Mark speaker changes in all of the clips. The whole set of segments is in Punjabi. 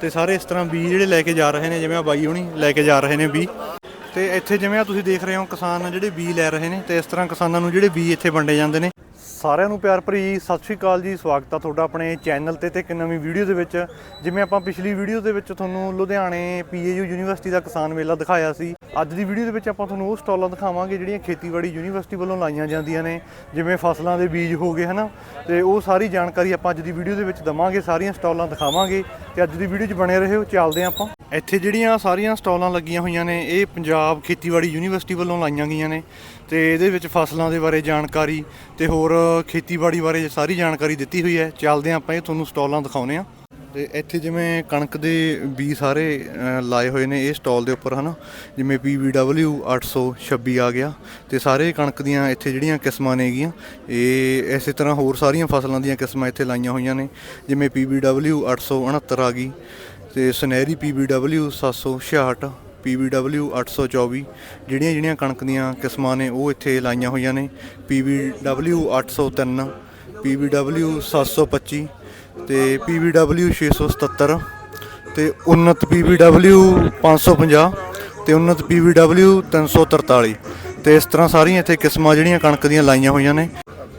Speaker 1: ਤੇ ਸਾਰੇ ਇਸ ਤਰ੍ਹਾਂ ਬੀਜ ਜਿਹੜੇ ਲੈ ਕੇ ਜਾ ਰਹੇ ਨੇ, ਜਿਵੇਂ ਆ ਬਾਈ ਹੁਣੀ ਲੈ ਕੇ ਜਾ ਰਹੇ ਨੇ ਬੀ ਤੇ ਇੱਥੇ ਜਿਵੇਂ ਆ ਤੁਸੀਂ ਦੇਖ ਰਹੇ ਹੋ ਕਿਸਾਨ ਜਿਹੜੇ ਬੀ ਲੈ ਰਹੇ ਨੇ, ਤੇ ਇਸ ਤਰ੍ਹਾਂ ਕਿਸਾਨਾਂ ਨੂੰ ਜਿਹੜੇ ਬੀ ਇੱਥੇ ਵੰਡੇ ਜਾਂਦੇ ਨੇ। ਸਾਰਿਆਂ ਨੂੰ ਪਿਆਰ ਭਰੀ ਸਤਿ ਸ਼੍ਰੀ ਅਕਾਲ ਜੀ, ਸਵਾਗਤ ਆ ਤੁਹਾਡਾ ਆਪਣੇ ਚੈਨਲ ਤੇ ਤੇ ਇੱਕ ਨਵੀਂ ਵੀਡੀਓ ਦੇ ਵਿੱਚ। ਜਿਵੇਂ ਆਪਾਂ ਪਿਛਲੀ ਵੀਡੀਓ ਦੇ ਵਿੱਚ ਤੁਹਾਨੂੰ ਲੁਧਿਆਣੇ ਪੀਏਯੂ ਯੂਨੀਵਰਸਿਟੀ ਦਾ ਕਿਸਾਨ ਮੇਲਾ ਦਿਖਾਇਆ ਸੀ। ਅੱਜ ਦੀ ਵੀਡੀਓ ਦੇ ਵਿੱਚ ਆਪਾਂ ਤੁਹਾਨੂੰ ਉਹ ਸਟਾਲਾਂ ਦਿਖਾਵਾਂਗੇ ਜਿਹੜੀਆਂ ਖੇਤੀਬਾੜੀ ਯੂਨੀਵਰਸਿਟੀ ਵੱਲੋਂ ਲਾਈਆਂ ਜਾਂਦੀਆਂ ਨੇ, ਜਿਵੇਂ ਫਸਲਾਂ ਦੇ ਬੀਜ ਹੋ ਗਏ, ਹਨਾ? ਤੇ ਉਹ ਸਾਰੀ ਜਾਣਕਾਰੀ ਆਪਾਂ ਅੱਜ ਦੀ ਵੀਡੀਓ ਦੇ ਵਿੱਚ ਦਵਾਂਗੇ, ਸਾਰੀਆਂ ਸਟਾਲਾਂ ਦਿਖਾਵਾਂਗੇ। ਤੇ ਅੱਜ ਦੀ ਵੀਡੀਓ 'ਚ ਬਣੇ ਰਹੋ, ਚੱਲਦੇ ਹਾਂ ਆਪਾਂ। ਇੱਥੇ ਜਿਹੜੀਆਂ ਸਾਰੀਆਂ ਸਟਾਲਾਂ ਲੱਗੀਆਂ ਹੋਈਆਂ ਨੇ, ਇਹ ਪੰਜਾਬ ਖੇਤੀਬਾੜੀ ਯੂਨੀਵਰਸਿਟੀ ਵੱਲੋਂ ਲਾਈਆਂ ਗਈਆਂ ਨੇ। ਤੇ ਇਹਦੇ ਵਿੱਚ ਫਸਲਾਂ ਦੇ ਬਾਰੇ ਜਾਣਕਾਰੀ ਤੇ ਹੋਰ ਖੇਤੀਬਾੜੀ ਬਾਰੇ ਸਾਰੀ ਜਾਣਕਾਰੀ ਦਿੱਤੀ ਹੋਈ ਹੈ। ਚੱਲਦੇ ਹਾਂ ਆਪਾਂ ਇਹ ਤੁਹਾਨੂੰ ਸਟਾਲਾਂ ਦਿਖਾਉਨੇ ਆ ਤੇ ਇੱਥੇ ਜਿਵੇਂ ਕਣਕ ਦੇ ਬੀ ਸਾਰੇ ਲਾਏ ਹੋਏ ਨੇ ਇਹ ਸਟਾਲ ਦੇ ਉੱਪਰ, ਹਨਾ? ਜਿਵੇਂ PBW 826 ਆ ਗਿਆ। ਤੇ ਸਾਰੇ ਕਣਕ ਦੀਆਂ ਇੱਥੇ ਜਿਹੜੀਆਂ ਕਿਸਮਾਂ ਨੇਗੀਆਂ, ਇਹ ਇਸੇ ਤਰ੍ਹਾਂ ਹੋਰ ਸਾਰੀਆਂ ਫਸਲਾਂ ਦੀਆਂ ਕਿਸਮਾਂ ਇੱਥੇ ਲਾਈਆਂ ਹੋਈਆਂ ਨੇ। ਜਿਵੇਂ PBW 869 ਆ ਗਈ, ਤੇ ਸੁਨਹਿਰੀ PBW 766 PBW 824 ਜਿਹੜੀਆਂ ਜਿਹੜੀਆਂ ਕਣਕ ਦੀਆਂ ਕਿਸਮਾਂ ਨੇ, ਉਹ ਇੱਥੇ ਲਾਈਆਂ ਹੋਈਆਂ ਨੇ। PBW 803 PBW 725 ਤੇ PBW 677 ਤੇ ਉन्नत PBW 550 ਤੇ ਉन्नत PBW 343 ਤੇ ਇਸ ਤਰ੍ਹਾਂ ਸਾਰੀਆਂ ਇੱਥੇ ਕਿਸਮਾਂ ਜਿਹੜੀਆਂ ਕਣਕ ਦੀਆਂ ਲਾਈਆਂ ਹੋਈਆਂ ਨੇ।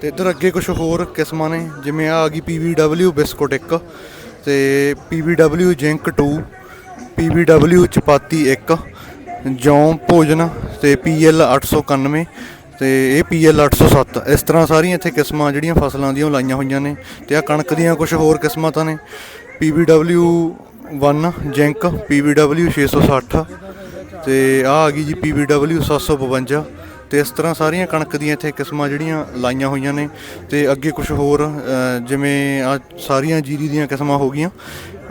Speaker 1: ਤੇ ਇੱਧਰ ਅੱਗੇ ਕੁਝ ਹੋਰ ਕਿਸਮਾਂ ਨੇ, ਜਿਵੇਂ ਆ ਆ ਗਈ PBW ਬਿਸਕੁਟ 1 ਤੇ PBW ਜਿੰਕ 2 PBW ਚਪਾਤੀ 1 ਜੌਂ ਭੋਜਨ ਤੇ PL 891 ਤੇ ਇਹ PL 807 ਇਸ ਤਰ੍ਹਾਂ ਸਾਰੀਆਂ ਇੱਥੇ ਕਿਸਮਾਂ ਜਿਹੜੀਆਂ ਫਸਲਾਂ ਦੀਆਂ ਲਾਈਆਂ ਹੋਈਆਂ ਨੇ ਤੇ ਆ ਕਣਕ ਦੀਆਂ ਕੁਝ ਹੋਰ ਕਿਸਮਾਂ ਤਾਂ ਨੇ। PBW 1 ਜਿੰਕ PBW 660 ਤੇ ਆ ਆ ਗਈ ਜੀ PBW 752 ਤੇ ਇਸ ਤਰ੍ਹਾਂ ਸਾਰੀਆਂ ਕਣਕ ਦੀਆਂ ਇੱਥੇ ਕਿਸਮਾਂ ਜਿਹੜੀਆਂ ਲਾਈਆਂ ਹੋਈਆਂ ਨੇ ਤੇ ਅੱਗੇ ਕੁਝ ਹੋਰ ਜਿਵੇਂ ਆ ਸਾਰੀਆਂ ਜੀਰੀ ਦੀਆਂ ਕਿਸਮਾਂ ਹੋ ਗਈਆਂ।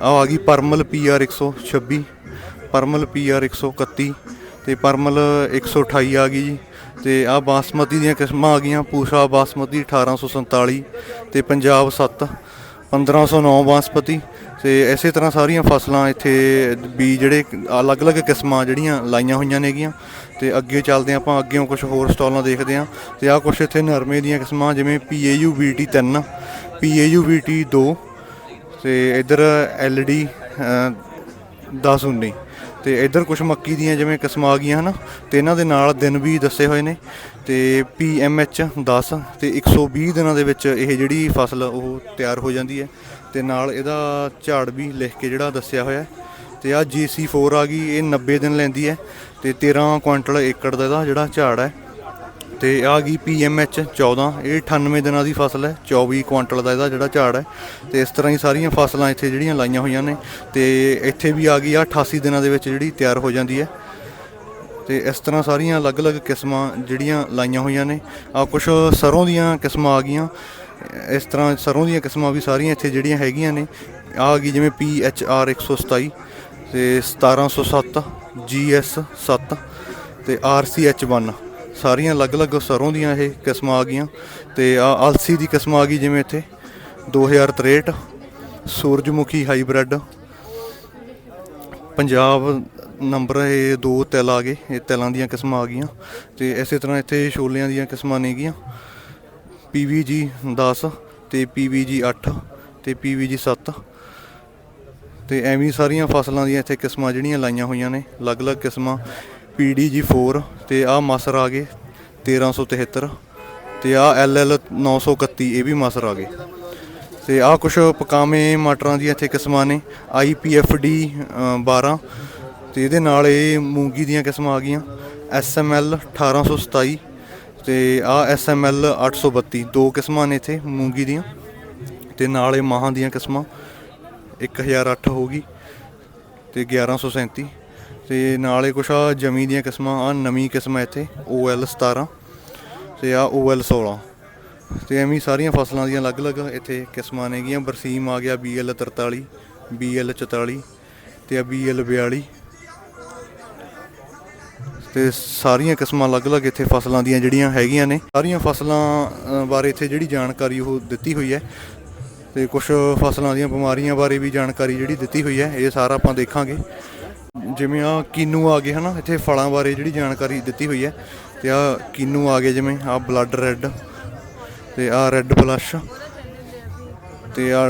Speaker 1: ਆ ਆ ਗਈ ਪਰਮਲ PR 126 ਪਰਮਲ PR 131 ਤੇ ਪਰਮਲ 128 ਆ ਗਈ ਜੀ। ਤੇ ਆ ਬਾਸਮਤੀ ਦੀਆਂ ਕਿਸਮਾਂ ਆ ਗਈਆਂ, ਪੂਸ਼ਾ ਬਾਸਮਤੀ 1847 ਤੇ ਪੰਜਾਬ 7 1509 ਬਾਸਮਤੀ ਤੇ ਇਸੇ ਤਰ੍ਹਾਂ ਸਾਰੀਆਂ ਫਸਲਾਂ ਇੱਥੇ ਵੀ ਜਿਹੜੇ ਅਲੱਗ-ਅਲੱਗ ਕਿਸਮਾਂ ਜਿਹੜੀਆਂ ਲਾਈਆਂ ਹੋਈਆਂ ਨੇਗੀਆਂ। ਤੇ ਅੱਗੇ ਚੱਲਦੇ ਹਾਂ ਆਪਾਂ ਅੱਗੇੋਂ ਕੁਝ ਹੋਰ ਸਟਾਲਾਂ ਦੇਖਦੇ ਹਾਂ ਤੇ ਆ ਕੁਝ ਇੱਥੇ ਨਰਮੇ ਦੀਆਂ ਕਿਸਮਾਂ ਜਿਵੇਂ PAU VT 3 PAU VT 2 ਤੇ ਇਧਰ LED 1019 ਤੇ ਇਧਰ ਕੁਝ ਮੱਕੀ ਦੀਆਂ ਜਿਵੇਂ ਕਿਸਮਾਂ ਆ ਗਈਆਂ ਹਨਾ, ਤੇ ਇਹਨਾਂ ਦੇ ਨਾਲ ਦਿਨ ਵੀ ਦੱਸੇ ਹੋਏ ਨੇ। ਤੇ PMH 10 ਤੇ 120 ਦਿਨਾਂ ਦੇ ਵਿੱਚ ਇਹ ਜਿਹੜੀ ਫਸਲ ਉਹ ਤਿਆਰ ਹੋ ਜਾਂਦੀ ਹੈ। ਤੇ ਨਾਲ ਇਹਦਾ ਝਾੜ ਵੀ ਲਿਖ ਕੇ ਜਿਹੜਾ ਦੱਸਿਆ ਹੋਇਆ ਹੈ। ਤੇ ਆ GC4 ਆ ਗਈ, ਇਹ 90 ਦਿਨ ਲੈਂਦੀ ਹੈ। ਤੇ 13 ਕੁਇੰਟਲ ਏਕੜ ਦਾ ਇਹਦਾ ਜਿਹੜਾ ਝਾੜ ਹੈ। ਤੇ ਆ ਗਈ PMH 14 ਇਹ 98 ਦਿਨਾਂ ਦੀ ਫਸਲ ਹੈ 24 ਕੁਇੰਟਲ ਦਾ ਇਹਦਾ ਜਿਹੜਾ ਝਾੜ ਹੈ। ਤੇ ਇਸ ਤਰ੍ਹਾਂ ਹੀ ਸਾਰੀਆਂ ਫਸਲਾਂ ਇੱਥੇ ਜਿਹੜੀਆਂ ਲਾਈਆਂ ਹੋਈਆਂ ਨੇ, ਤੇ ਇੱਥੇ ਵੀ ਆ ਗਈ ਆ 88 ਦਿਨਾਂ ਦੇ ਵਿੱਚ ਜਿਹੜੀ ਤਿਆਰ ਹੋ ਜਾਂਦੀ ਹੈ। ਤੇ ਇਸ ਤਰ੍ਹਾਂ ਸਾਰੀਆਂ ਅਲੱਗ-ਅਲੱਗ ਕਿਸਮਾਂ ਜਿਹੜੀਆਂ ਲਾਈਆਂ ਹੋਈਆਂ ਨੇ। ਆ ਕੁਝ ਸਰੋਂ ਦੀਆਂ ਕਿਸਮਾਂ ਆ ਗਈਆਂ, ਇਸ ਤਰ੍ਹਾਂ ਸਰੋਂ ਦੀਆਂ ਕਿਸਮਾਂ ਵੀ ਸਾਰੀਆਂ ਇੱਥੇ ਜਿਹੜੀਆਂ ਹੈਗੀਆਂ ਨੇ। ਆ ਆ ਗਈ ਜਿਵੇਂ PHR 127 ਤੇ 1707 GS 7 ਤੇ RCH 1 ਸਾਰੀਆਂ ਅਲੱਗ-ਅਲੱਗ ਸਰੋਂ ਦੀਆਂ ਇਹ ਕਿਸਮਾਂ ਆ ਗਈਆਂ ਤੇ ਆ ਅਲਸੀ ਦੀ ਕਿਸਮ ਆ ਗਈ ਜਿਵੇਂ ਇੱਥੇ। 2063 ਸੂਰਜਮੁਖੀ ਹਾਈਬ੍ਰਿਡ। ਪੰਜਾਬ ਨੰਬਰ ਇਹ ਦੋ ਤਿਲ ਆ ਗਏ, ਇਹ ਤਿਲਾਂ ਦੀਆਂ ਕਿਸਮਾਂ ਆ ਗਈਆਂ ਤੇ ਇਸੇ ਤਰ੍ਹਾਂ ਇੱਥੇ ਛੋਲਿਆਂ ਦੀਆਂ ਕਿਸਮਾਂ ਨੇਗੀਆਂ PVG 10 ਤੇ PVG 8 ਤੇ PVG 7 ਤੇ ਐਵੇਂ ਸਾਰੀਆਂ ਫਸਲਾਂ ਦੀਆਂ ਇੱਥੇ ਕਿਸਮਾਂ ਜਿਹੜੀਆਂ ਲਾਈਆਂ ਹੋਈਆਂ ਨੇ, ਅਲੱਗ-ਅਲੱਗ ਕਿਸਮਾਂ। PDG 4 ਤੇ ਆ ਮਸਰ ਆ ਗਏ 1373 ਤੇ ਆ LL 931 ਇਹ ਵੀ ਮਾਸਰ ਆ ਗਏ। ਤੇ ਆ ਕੁਝ ਪਕਾਵੇਂ ਮਟਰਾਂ ਦੀਆਂ ਇੱਥੇ ਕਿਸਮਾਂ ਨੇ IPFD ਅ, 12 ਤੇ ਇਹਦੇ ਨਾਲ ਇਹ ਮੂੰਗੀ ਦੀਆਂ ਕਿਸਮਾਂ ਆ ਗਈਆਂ। SML 1827 ਤੇ ਆ SML 832 ਦੋ ਕਿਸਮਾਂ ਨੇ ਇੱਥੇ ਮੂੰਗੀ ਦੀਆਂ ਤੇ ਨਾਲ ਇਹ ਮਾਹਾਂ ਦੀਆਂ ਕਿਸਮਾਂ 1008 ਹੋ ਗਈ ਤੇ 1137 ਤੇ ਨਾਲੇ ਕੁਛ ਆ, ਜਮੀ ਦੀਆਂ ਕਿਸਮਾਂ ਆ, ਨਵੀਂ ਕਿਸਮ ਹੈ ਇੱਥੇ OL 17 ਤੇ ਆ OL 16 ਤੇ ਐਵੇਂ ਸਾਰੀਆਂ ਫਸਲਾਂ ਦੀਆਂ ਅਲੱਗ-ਅਲੱਗ ਇੱਥੇ ਕਿਸਮਾਂ ਨੇਗੀਆਂ। ਬਰਸੀਮ ਆ ਗਿਆ BL 43 BL 44 ਤੇ ਆ BL 42 ਤੇ ਸਾਰੀਆਂ ਕਿਸਮਾਂ ਅਲੱਗ-ਅਲੱਗ ਇੱਥੇ ਫਸਲਾਂ ਦੀਆਂ ਜਿਹੜੀਆਂ ਹੈਗੀਆਂ ਨੇ। ਸਾਰੀਆਂ ਫਸਲਾਂ ਬਾਰੇ ਇੱਥੇ ਜਿਹੜੀ ਜਾਣਕਾਰੀ ਉਹ ਦਿੱਤੀ ਹੋਈ ਹੈ ਤੇ ਕੁਝ ਫਸਲਾਂ ਦੀਆਂ ਬਿਮਾਰੀਆਂ ਬਾਰੇ ਵੀ ਜਾਣਕਾਰੀ ਜਿਹੜੀ ਦਿੱਤੀ ਹੋਈ ਹੈ, ਇਹ ਸਾਰਾ ਆਪਾਂ ਦੇਖਾਂਗੇ। ਜਿਵੇਂ ਆ ਕੀਨੂ ਆ ਗਏ ਹਨਾ, ਇੱਥੇ ਫਲਾਂ ਬਾਰੇ ਜਿਹੜੀ ਜਾਣਕਾਰੀ ਦਿੱਤੀ ਹੋਈ ਹੈ, ਤੇ ਆ ਕੀਨੂ ਆ ਗਏ ਜਿਵੇਂ, ਆ ਬਲੱਡ ਰੈੱਡ ਤੇ ਆ ਰੈੱਡ ਬਲਸ਼ ਤੇ ਆ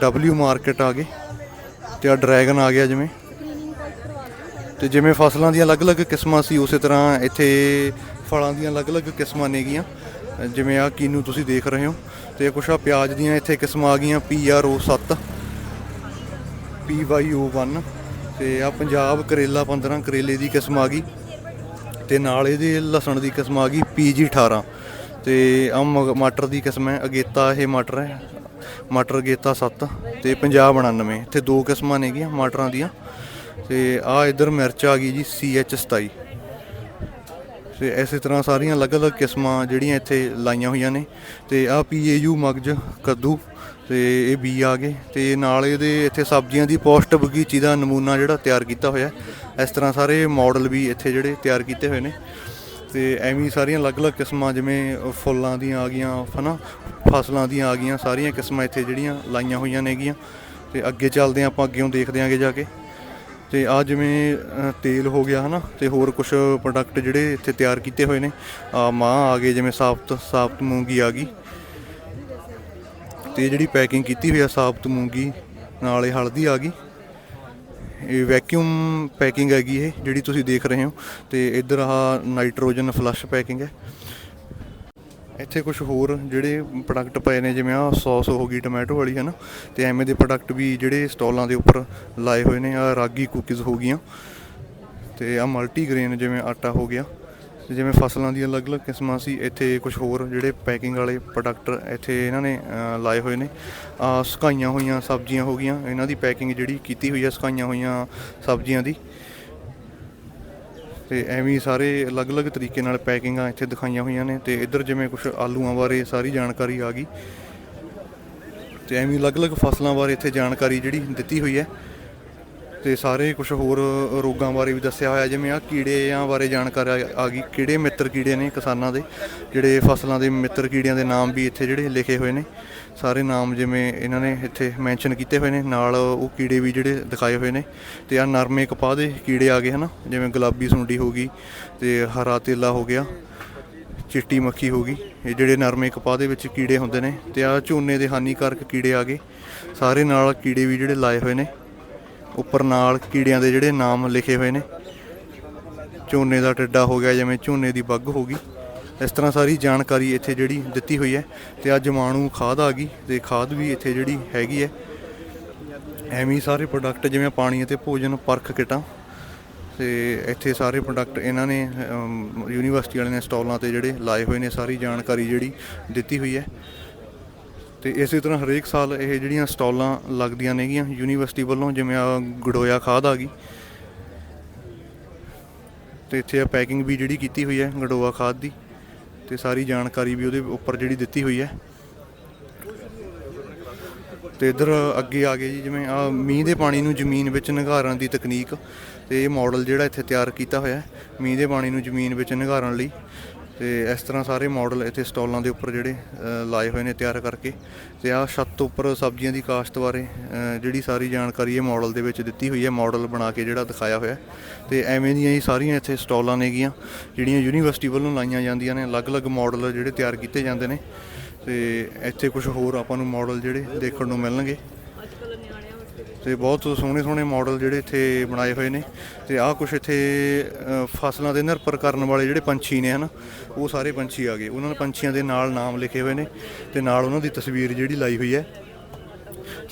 Speaker 1: ਡਬਲਯੂ ਮਾਰਕੀਟ ਆ ਗਏ ਤੇ ਆ ਡਰੈਗਨ ਆ ਗਿਆ ਜਿਵੇਂ। ਤੇ ਜਿਵੇਂ ਫਸਲਾਂ ਦੀਆਂ ਅਲੱਗ-ਅਲੱਗ ਕਿਸਮਾਂ ਸੀ, ਉਸੇ ਤਰ੍ਹਾਂ ਇੱਥੇ ਫਲਾਂ ਦੀਆਂ ਅਲੱਗ-ਅਲੱਗ ਕਿਸਮਾਂ ਨੇਗੀਆਂ। ਜਿਵੇਂ ਆ ਕੀਨੂ ਤੁਸੀਂ ਦੇਖ ਰਹੇ ਹੋ, ਤੇ ਕੁਛ ਆ ਪਿਆਜ਼ ਦੀਆਂ ਇੱਥੇ ਕਿਸਮਾਂ ਆ ਗਈਆਂ PRO 7 PYO1 ਤੇ ਆ ਪੰਜਾਬ ਕਰੇਲਾ 15 ਕਰੇਲੇ ਦੀ ਕਿਸਮ ਆ ਗਈ ਤੇ ਨਾਲ ਇਹਦੇ ਲਸਣ ਦੀ ਕਿਸਮ ਆ ਗਈ PG 18 ਤੇ ਆ ਮ- ਮਟਰ ਦੀ ਕਿਸਮ ਹੈ, ਅਗੇਤਾ ਇਹ ਮਟਰ ਹੈ, ਮਟਰ ਅਗੇਤਾ 7 ਤੇ ਪੰਜਾਬ 99 ਇੱਥੇ ਦੋ ਕਿਸਮਾਂ ਨੇਗੀਆਂ ਮਟਰਾਂ ਦੀਆਂ। ਤੇ ਆ ਇਧਰ ਮਿਰਚ ਆ ਗਈ ਜੀ CH 27 ਤੇ ਇਸੇ ਤਰ੍ਹਾਂ ਸਾਰੀਆਂ ਅਲੱਗ-ਅਲੱਗ ਕਿਸਮਾਂ ਜਿਹੜੀਆਂ ਇੱਥੇ ਲਾਈਆਂ ਹੋਈਆਂ ਨੇ। ਤੇ ਆ PAU ਮਗਜ ਕੱਦੂ ਤੇ ਇਹ ਬੀ ਆ ਗਏ ਤੇ ਨਾਲ ਇਹਦੇ ਇੱਥੇ ਸਬਜ਼ੀਆਂ ਦੀ ਪੋਸਟ ਬਗੀਚੀ ਦਾ ਨਮੂਨਾ ਜਿਹੜਾ ਤਿਆਰ ਕੀਤਾ ਹੋਇਆ ਇਸ ਤਰ੍ਹਾਂ ਸਾਰੇ ਮਾਡਲ ਵੀ ਇੱਥੇ ਜਿਹੜੇ ਤਿਆਰ ਕੀਤੇ ਹੋਏ ਨੇ। ਤੇ ਐਵੇਂ ਸਾਰੀਆਂ ਅਲੱਗ-ਅਲੱਗ ਕਿਸਮਾਂ ਜਿਵੇਂ ਫੁੱਲਾਂ ਦੀਆਂ ਆ ਗਈਆਂ, ਹਨਾ? ਫਸਲਾਂ ਦੀਆਂ ਆ ਗਈਆਂ, ਸਾਰੀਆਂ ਕਿਸਮਾਂ ਇੱਥੇ ਜਿਹੜੀਆਂ ਲਾਈਆਂ ਹੋਈਆਂ ਨੇਗੀਆਂ। ਤੇ ਅੱਗੇ ਚੱਲਦੇ ਹਾਂ ਆਪਾਂ ਅੱਗੇੋਂ ਦੇਖਦੇ ਆਂਗੇ ਜਾ ਕੇ। ਤੇ ਆ ਜਿਵੇਂ ਤੇਲ ਹੋ ਗਿਆ, ਹਨਾ? ਤੇ ਹੋਰ ਕੁਝ ਪ੍ਰੋਡਕਟ ਜਿਹੜੇ ਇੱਥੇ ਤਿਆਰ ਕੀਤੇ ਹੋਏ ਨੇ। ਆ ਮਾਂ ਆ ਗਏ, ਜਿਵੇਂ ਸਾਬਤ ਸਾਬਤ ਮੂੰਗੀ ਆ ਗਈ। ਤੇ ਜਿਹੜੀ ਪੈਕਿੰਗ ਕੀਤੀ ਹੋਈ ਆ, ਸਾਬਤ ਮੂੰਗੀ, ਨਾਲ ਇਹ ਹਲਦੀ ਆ ਗਈ। ਇਹ ਵੈਕਿਊਮ ਪੈਕਿੰਗ ਹੈਗੀ ਇਹ, ਜਿਹੜੀ ਤੁਸੀਂ ਦੇਖ ਰਹੇ ਹੋ। ਤੇ ਇੱਧਰ ਆਹ ਨਾਈਟ੍ਰੋਜਨ ਫਲੱਸ਼ ਪੈਕਿੰਗ ਹੈ। ਇੱਥੇ ਕੁਝ ਹੋਰ ਜਿਹੜੇ ਪ੍ਰੋਡਕਟ ਪਏ ਨੇ, ਜਿਵੇਂ ਆ ਸੌਸ ਹੋ ਗਈ ਟੋਮੈਟੋ ਵਾਲੀ ਹੈ ਨਾ ਤੇ ਐਵੇਂ ਦੇ ਪ੍ਰੋਡਕਟ ਵੀ ਜਿਹੜੇ ਸਟਾਲਾਂ ਦੇ ਉੱਪਰ ਲਾਏ ਹੋਏ ਨੇ ਆ ਰਾਗੀ ਕੁਕੀਜ਼ ਹੋ ਗਈਆਂ। ਤੇ ਆ ਮਲਟੀ ਗ੍ਰੇਨ ਜਿਵੇਂ ਆਟਾ ਹੋ ਗਿਆ। ਜਿਵੇਂ ਫਸਲਾਂ ਦੀਆਂ ਅਲੱਗ-ਅਲੱਗ ਕਿਸਮਾਂ ਸੀ, ਇੱਥੇ ਕੁਝ ਹੋਰ ਜਿਹੜੇ ਪੈਕਿੰਗ ਵਾਲੇ ਪ੍ਰੋਡਕਟ ਇੱਥੇ ਇਹਨਾਂ ਨੇ ਲਾਏ ਹੋਏ ਨੇ। ਆ, ਸੁਕਾਈਆਂ ਹੋਈਆਂ ਸਬਜ਼ੀਆਂ ਹੋ ਗਈਆਂ, ਇਹਨਾਂ ਦੀ ਪੈਕਿੰਗ ਜਿਹੜੀ ਕੀਤੀ ਹੋਈ ਹੈ ਸੁਕਾਈਆਂ ਹੋਈਆਂ ਸਬਜ਼ੀਆਂ ਦੀ। ਤੇ ਐਵੇਂ ਸਾਰੇ ਅਲੱਗ-ਅਲੱਗ ਤਰੀਕੇ ਨਾਲ ਪੈਕਿੰਗਾਂ ਇੱਥੇ ਦਿਖਾਈਆਂ ਹੋਈਆਂ ਨੇ, ਤੇ ਇੱਧਰ ਜਿਵੇਂ ਕੁਝ ਆਲੂਆਂ ਬਾਰੇ ਸਾਰੀ ਜਾਣਕਾਰੀ ਆ ਗਈ। ਤੇ ਐਵੇਂ ਅਲੱਗ-ਅਲੱਗ ਫਸਲਾਂ ਬਾਰੇ ਇੱਥੇ ਜਾਣਕਾਰੀ ਜਿਹੜੀ ਦਿੱਤੀ ਹੋਈ ਹੈ। ਤੇ ਸਾਰੇ ਕੁਝ ਹੋਰ ਰੋਗਾਂ ਬਾਰੇ ਵੀ ਦੱਸਿਆ ਹੋਇਆ, ਜਿਵੇਂ ਆ ਕੀੜਿਆਂ ਬਾਰੇ ਜਾਣਕਾਰੀ ਆ- ਆ ਗਈ, ਕਿਹੜੇ ਮਿੱਤਰ ਕੀੜੇ ਨੇ ਕਿਸਾਨਾਂ ਦੇ, ਜਿਹੜੇ ਫਸਲਾਂ ਦੇ ਮਿੱਤਰ ਕੀੜਿਆਂ ਦੇ ਨਾਮ ਵੀ ਇੱਥੇ ਜਿਹੜੇ ਲਿਖੇ ਹੋਏ ਨੇ। ਸਾਰੇ ਨਾਮ ਜਿਵੇਂ ਇਹਨਾਂ ਨੇ ਇੱਥੇ ਮੈਂਸ਼ਨ ਕੀਤੇ ਹੋਏ ਨੇ, ਨਾਲ ਉਹ ਕੀੜੇ ਵੀ ਜਿਹੜੇ ਦਿਖਾਏ ਹੋਏ ਨੇ। ਤੇ ਆ ਨਰਮੇ ਕਪਾਹ ਦੇ ਕੀੜੇ ਆ ਗਏ ਹਨਾ, ਜਿਵੇਂ ਗੁਲਾਬੀ ਸੁੰਡੀ ਹੋ ਗਈ ਤੇ ਹਰਾ ਤੇਲਾ ਹੋ ਗਿਆ, ਚਿੱਟੀ ਮੱਖੀ ਹੋ ਗਈ, ਇਹ ਜਿਹੜੇ ਨਰਮੇ ਕਪਾਹ ਦੇ ਵਿੱਚ ਕੀੜੇ ਹੁੰਦੇ ਨੇ। ਤੇ ਆ ਝੋਨੇ ਦੇ ਹਾਨੀਕਾਰਕ ਕੀੜੇ ਆ ਗਏ। ਸਾਰੇ ਨਾਲ ਕੀੜੇ ਵੀ ਜਿਹੜੇ ਲਾਏ ਹੋਏ ਨੇ। ਉੱਪਰ ਨਾਲ ਕੀੜਿਆਂ ਦੇ ਜਿਹੜੇ ਨਾਮ ਲਿਖੇ ਹੋਏ ਨੇ। ਝੋਨੇ ਦਾ ਟਿੱਡਾ ਹੋ ਗਿਆ, ਜਿਵੇਂ ਝੋਨੇ ਦੀ ਬੱਗ ਹੋ ਗਈ। ਇਸ ਤਰ੍ਹਾਂ ਸਾਰੀ ਜਾਣਕਾਰੀ ਇੱਥੇ ਜਿਹੜੀ ਦਿੱਤੀ ਹੋਈ ਹੈ ਤੇ ਅੱਜ ਜਮਾਣੂ ਖਾਦ ਆ ਗਈ ਤੇ ਖਾਦ ਵੀ ਇੱਥੇ ਜਿਹੜੀ ਹੈਗੀ ਹੈ। ਐਵੇਂ ਸਾਰੇ ਪ੍ਰੋਡਕਟ ਜਿਵੇਂ ਪਾਣੀ ਅਤੇ ਭੋਜਨ ਪਰਖ ਕਿਟਾਂ ਤੇ ਇੱਥੇ ਸਾਰੇ ਪ੍ਰੋਡਕਟ ਇਹਨਾਂ ਨੇ ਯੂਨੀਵਰਸਿਟੀ ਵਾਲਿਆਂ ਨੇ ਸਟਾਲਾਂ ਤੇ ਜਿਹੜੇ ਲਾਏ ਹੋਏ ਨੇ, ਸਾਰੀ ਜਾਣਕਾਰੀ ਜਿਹੜੀ ਦਿੱਤੀ ਹੋਈ ਹੈ। ਤੇ ਇਸੇ ਤਰ੍ਹਾਂ ਹਰੇਕ ਸਾਲ ਇਹ ਜਿਹੜੀਆਂ ਸਟਾਲਾਂ ਲੱਗਦੀਆਂ ਨੇਗੀਆਂ ਯੂਨੀਵਰਸਿਟੀ ਵੱਲੋਂ, ਜਿਵੇਂ ਆ ਗੜੋਇਆ ਖਾਦ ਆ ਗਈ। ਤੇ ਇੱਥੇ ਆ ਪੈਕਿੰਗ ਵੀ ਜਿਹੜੀ ਕੀਤੀ ਹੋਈ ਹੈ ਗੜੋਆ ਖਾਦ ਦੀ, ਤੇ ਸਾਰੀ ਜਾਣਕਾਰੀ ਵੀ ਉਹਦੇ ਉੱਪਰ ਜਿਹੜੀ ਦਿੱਤੀ ਹੋਈ ਹੈ। ਤੇ ਇਧਰ ਅੱਗੇ ਆ ਗਏ ਜੀ, ਜਿਵੇਂ ਆ ਮੀਂਹ ਦੇ ਪਾਣੀ ਨੂੰ ਜ਼ਮੀਨ ਵਿੱਚ ਨਿਘਾਰਨ ਦੀ ਤਕਨੀਕ, ਤੇ ਇਹ ਮਾਡਲ ਜਿਹੜਾ ਇੱਥੇ ਤਿਆਰ ਕੀਤਾ ਹੋਇਆ ਹੈ, ਮੀਂਹ ਦੇ ਪਾਣੀ ਨੂੰ ਜ਼ਮੀਨ ਵਿੱਚ ਨਿਘਾਰਨ ਲਈ। ਤੇ ਇਸ ਤਰ੍ਹਾਂ ਸਾਰੇ ਮਾਡਲ ਇੱਥੇ ਸਟਾਲਾਂ ਦੇ ਉੱਪਰ ਜਿਹੜੇ ਲਾਏ ਹੋਏ ਨੇ ਤਿਆਰ ਕਰਕੇ ਤੇ ਆ ਛੱਤ ਉੱਪਰ ਸਬਜ਼ੀਆਂ ਦੀ ਕਾਸ਼ਤ ਬਾਰੇ ਜਿਹੜੀ ਸਾਰੀ ਜਾਣਕਾਰੀ ਇਹ ਮਾਡਲ ਦੇ ਵਿੱਚ ਦਿੱਤੀ ਹੋਈ ਹੈ, ਮਾਡਲ ਬਣਾ ਕੇ ਜਿਹੜਾ ਦਿਖਾਇਆ ਹੋਇਆ ਹੈ। ਤੇ ਐਵੇਂ ਦੀਆਂ ਹੀ ਸਾਰੀਆਂ ਇੱਥੇ ਸਟਾਲਾਂ ਨੇਗੀਆਂ, ਜਿਹੜੀਆਂ ਯੂਨੀਵਰਸਿਟੀ ਵੱਲੋਂ ਲਾਈਆਂ ਜਾਂਦੀਆਂ ਨੇ, ਅਲੱਗ-ਅਲੱਗ ਮਾਡਲ ਜਿਹੜੇ ਤਿਆਰ ਕੀਤੇ ਜਾਂਦੇ ਨੇ ਤੇ ਇੱਥੇ ਕੁਝ ਹੋਰ ਆਪਾਂ ਨੂੰ ਮਾਡਲ ਜਿਹੜੇ ਦੇਖਣ ਨੂੰ ਮਿਲਣਗੇ ਤੇ ਬਹੁਤ ਸੋਹਣੇ ਸੋਹਣੇ ਮਾਡਲ ਜਿਹੜੇ ਇੱਥੇ ਬਣਾਏ ਹੋਏ ਨੇ ਤੇ ਆਹ ਕੁਝ ਇੱਥੇ ਫਸਲਾਂ ਦੇ ਨਿਰਭਰ ਕਰਨ ਵਾਲੇ ਜਿਹੜੇ ਪੰਛੀ ਨੇ ਹਨ, ਉਹ ਸਾਰੇ ਪੰਛੀ ਆ ਗਏ। ਉਹਨਾਂ ਨੇ ਪੰਛੀਆਂ ਦੇ ਨਾਲ ਨਾਮ ਲਿਖੇ ਹੋਏ ਨੇ ਤੇ ਨਾਲ ਉਹਨਾਂ ਦੀ ਤਸਵੀਰ ਜਿਹੜੀ ਲਾਈ ਹੋਈ ਹੈ।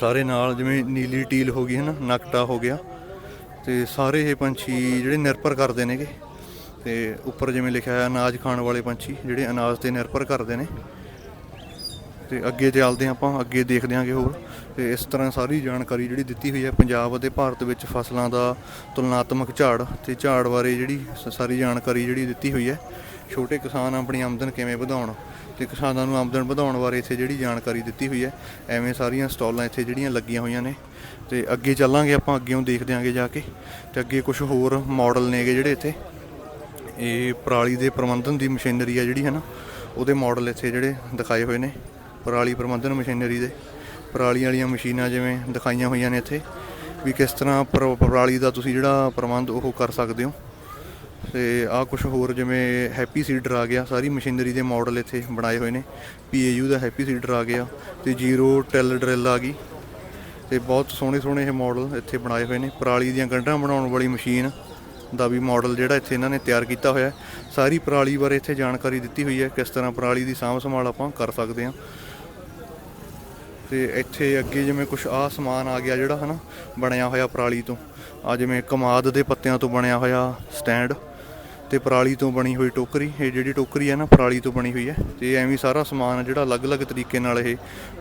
Speaker 1: ਸਾਰੇ ਨਾਲ ਜਿਵੇਂ ਨੀਲੀ ਟੀਲ ਹੋ ਗਈ ਹੈ ਨਾ ਨਕਟਾ ਹੋ ਗਿਆ ਤੇ ਸਾਰੇ ਇਹ ਪੰਛੀ ਜਿਹੜੇ ਨਿਰਭਰ ਕਰਦੇ ਨੇਗੇ। ਤੇ ਉੱਪਰ ਜਿਵੇਂ ਲਿਖਿਆ ਹੈ ਅਨਾਜ ਖਾਣ ਵਾਲੇ ਪੰਛੀ ਜਿਹੜੇ ਅਨਾਜ ਤੇ ਨਿਰਭਰ ਕਰਦੇ ਨੇ। ਤੇ ਅੱਗੇ ਚੱਲਦੇ ਹਾਂ ਆਪਾਂ, ਅੱਗੇ ਦੇਖਦੇ ਹਾਂਗੇ ਹੋਰ। ਤੇ ਇਸ ਤਰ੍ਹਾਂ ਸਾਰੀ ਜਾਣਕਾਰੀ ਜਿਹੜੀ ਦਿੱਤੀ ਹੋਈ ਹੈ ਪੰਜਾਬ ਅਤੇ ਭਾਰਤ ਵਿੱਚ ਫਸਲਾਂ ਦਾ ਤੁਲਨਾਤਮਕ ਝਾੜ ਤੇ ਝਾੜ ਬਾਰੇ ਜਿਹੜੀ ਸ- ਸਾਰੀ ਜਾਣਕਾਰੀ ਜਿਹੜੀ ਦਿੱਤੀ ਹੋਈ ਹੈ। ਛੋਟੇ ਕਿਸਾਨ ਆਪਣੀ ਆਮਦਨ ਕਿਵੇਂ ਵਧਾਉਣ ਤੇ ਕਿਸਾਨਾਂ ਨੂੰ ਆਮਦਨ ਵਧਾਉਣ ਬਾਰੇ ਇੱਥੇ ਜਿਹੜੀ ਜਾਣਕਾਰੀ ਦਿੱਤੀ ਹੋਈ ਹੈ, ਐਵੇਂ ਸਾਰੀਆਂ ਸਟਾਲਾਂ ਇੱਥੇ ਜਿਹੜੀਆਂ ਲੱਗੀਆਂ ਹੋਈਆਂ ਨੇ। ਤੇ ਅੱਗੇ ਚੱਲਾਂਗੇ ਆਪਾਂ ਅੱਗੇੋਂ ਦੇਖਦੇ ਆਂਗੇ ਜਾ ਕੇ। ਤੇ ਅੱਗੇ ਕੁਝ ਹੋਰ ਮਾਡਲ ਨੇਗੇ ਜਿਹੜੇ ਇੱਥੇ। ਇਹ ਪਰਾਲੀ ਦੇ ਪ੍ਰਬੰਧਨ ਦੀ ਮਸ਼ੀਨਰੀ ਆ ਜਿਹੜੀ ਹੈ ਨਾ, ਉਹਦੇ ਮਾਡਲ ਇੱਥੇ ਜਿਹੜੇ ਦਿਖਾਏ ਹੋਏ ਨੇ। ਪਰਾਲੀ ਪ੍ਰਬੰਧਨ ਮਸ਼ੀਨਰੀ ਦੇ। ਪਰਾਲੀ ਵਾਲੀਆਂ ਮਸ਼ੀਨਾਂ ਜਿਵੇਂ ਦਿਖਾਈਆਂ ਹੋਈਆਂ ਨੇ ਇੱਥੇ, ਵੀ ਕਿਸ ਤਰ੍ਹਾਂ ਪਰਾਲੀ ਦਾ ਤੁਸੀਂ ਜਿਹੜਾ ਪ੍ਰਬੰਧ ਉਹ ਕਰ ਸਕਦੇ ਹੋ। ਤੇ ਆ ਕੁਝ ਹੋਰ ਜਿਵੇਂ ਹੈਪੀ ਸੀਡਰ ਆ ਗਿਆ, ਸਾਰੀ ਮਸ਼ੀਨਰੀ ਦੇ ਮਾਡਲ ਇੱਥੇ ਬਣਾਏ ਹੋਏ ਨੇ। ਪੀਏਯੂ ਦਾ ਹੈਪੀ ਸੀਡਰ ਆ ਗਿਆ ਤੇ ਜ਼ੀਰੋ ਟੈਲ ਡਰਿਲ ਆ ਗਈ। ਤੇ ਬਹੁਤ ਸੋਹਣੇ ਸੋਹਣੇ ਇਹ ਮਾਡਲ ਇੱਥੇ ਬਣਾਏ ਹੋਏ ਨੇ। ਪਰਾਲੀ ਦੀਆਂ ਗੰਢਾਂ ਬਣਾਉਣ ਵਾਲੀ ਮਸ਼ੀਨ ਦਾ ਵੀ ਮਾਡਲ ਜਿਹੜਾ ਇੱਥੇ ਇਹਨਾਂ ਨੇ ਤਿਆਰ ਕੀਤਾ ਹੋਇਆ ਸਾਰੀ ਪਰਾਲੀ ਬਾਰੇ ਇੱਥੇ ਜਾਣਕਾਰੀ ਦਿੱਤੀ ਹੋਈ ਹੈ, ਕਿਸ ਤਰ੍ਹਾਂ ਪਰਾਲੀ ਦੀ ਸਾਂਭ ਸੰਭਾਲ ਆਪਾਂ ਕਰ ਸਕਦੇ ਹਾਂ। ਤੇ ਇੱਥੇ ਅੱਗੇ ਜਿਵੇਂ ਕੁਝ ਆ ਸਮਾਨ ਆ ਗਿਆ ਜਿਹੜਾ ਹਨਾ, ਬਣਿਆ ਹੋਇਆ ਪਰਾਲੀ ਤੋਂ। ਆ ਜਿਵੇਂ ਕਮਾਦ ਦੇ ਪੱਤਿਆਂ ਤੋਂ ਬਣਿਆ ਹੋਇਆ ਸਟੈਂਡ ਤੇ ਪਰਾਲੀ ਤੋਂ ਬਣੀ ਹੋਈ ਟੋਕਰੀ। ਇਹ ਜਿਹੜੀ ਟੋਕਰੀ ਹੈ ਨਾ, ਪਰਾਲੀ ਤੋਂ ਬਣੀ ਹੋਈ ਹੈ। ਤੇ ਐਵੇਂ ਸਾਰਾ ਸਮਾਨ ਜਿਹੜਾ ਅਲੱਗ-ਅਲੱਗ ਤਰੀਕੇ ਨਾਲ ਇਹ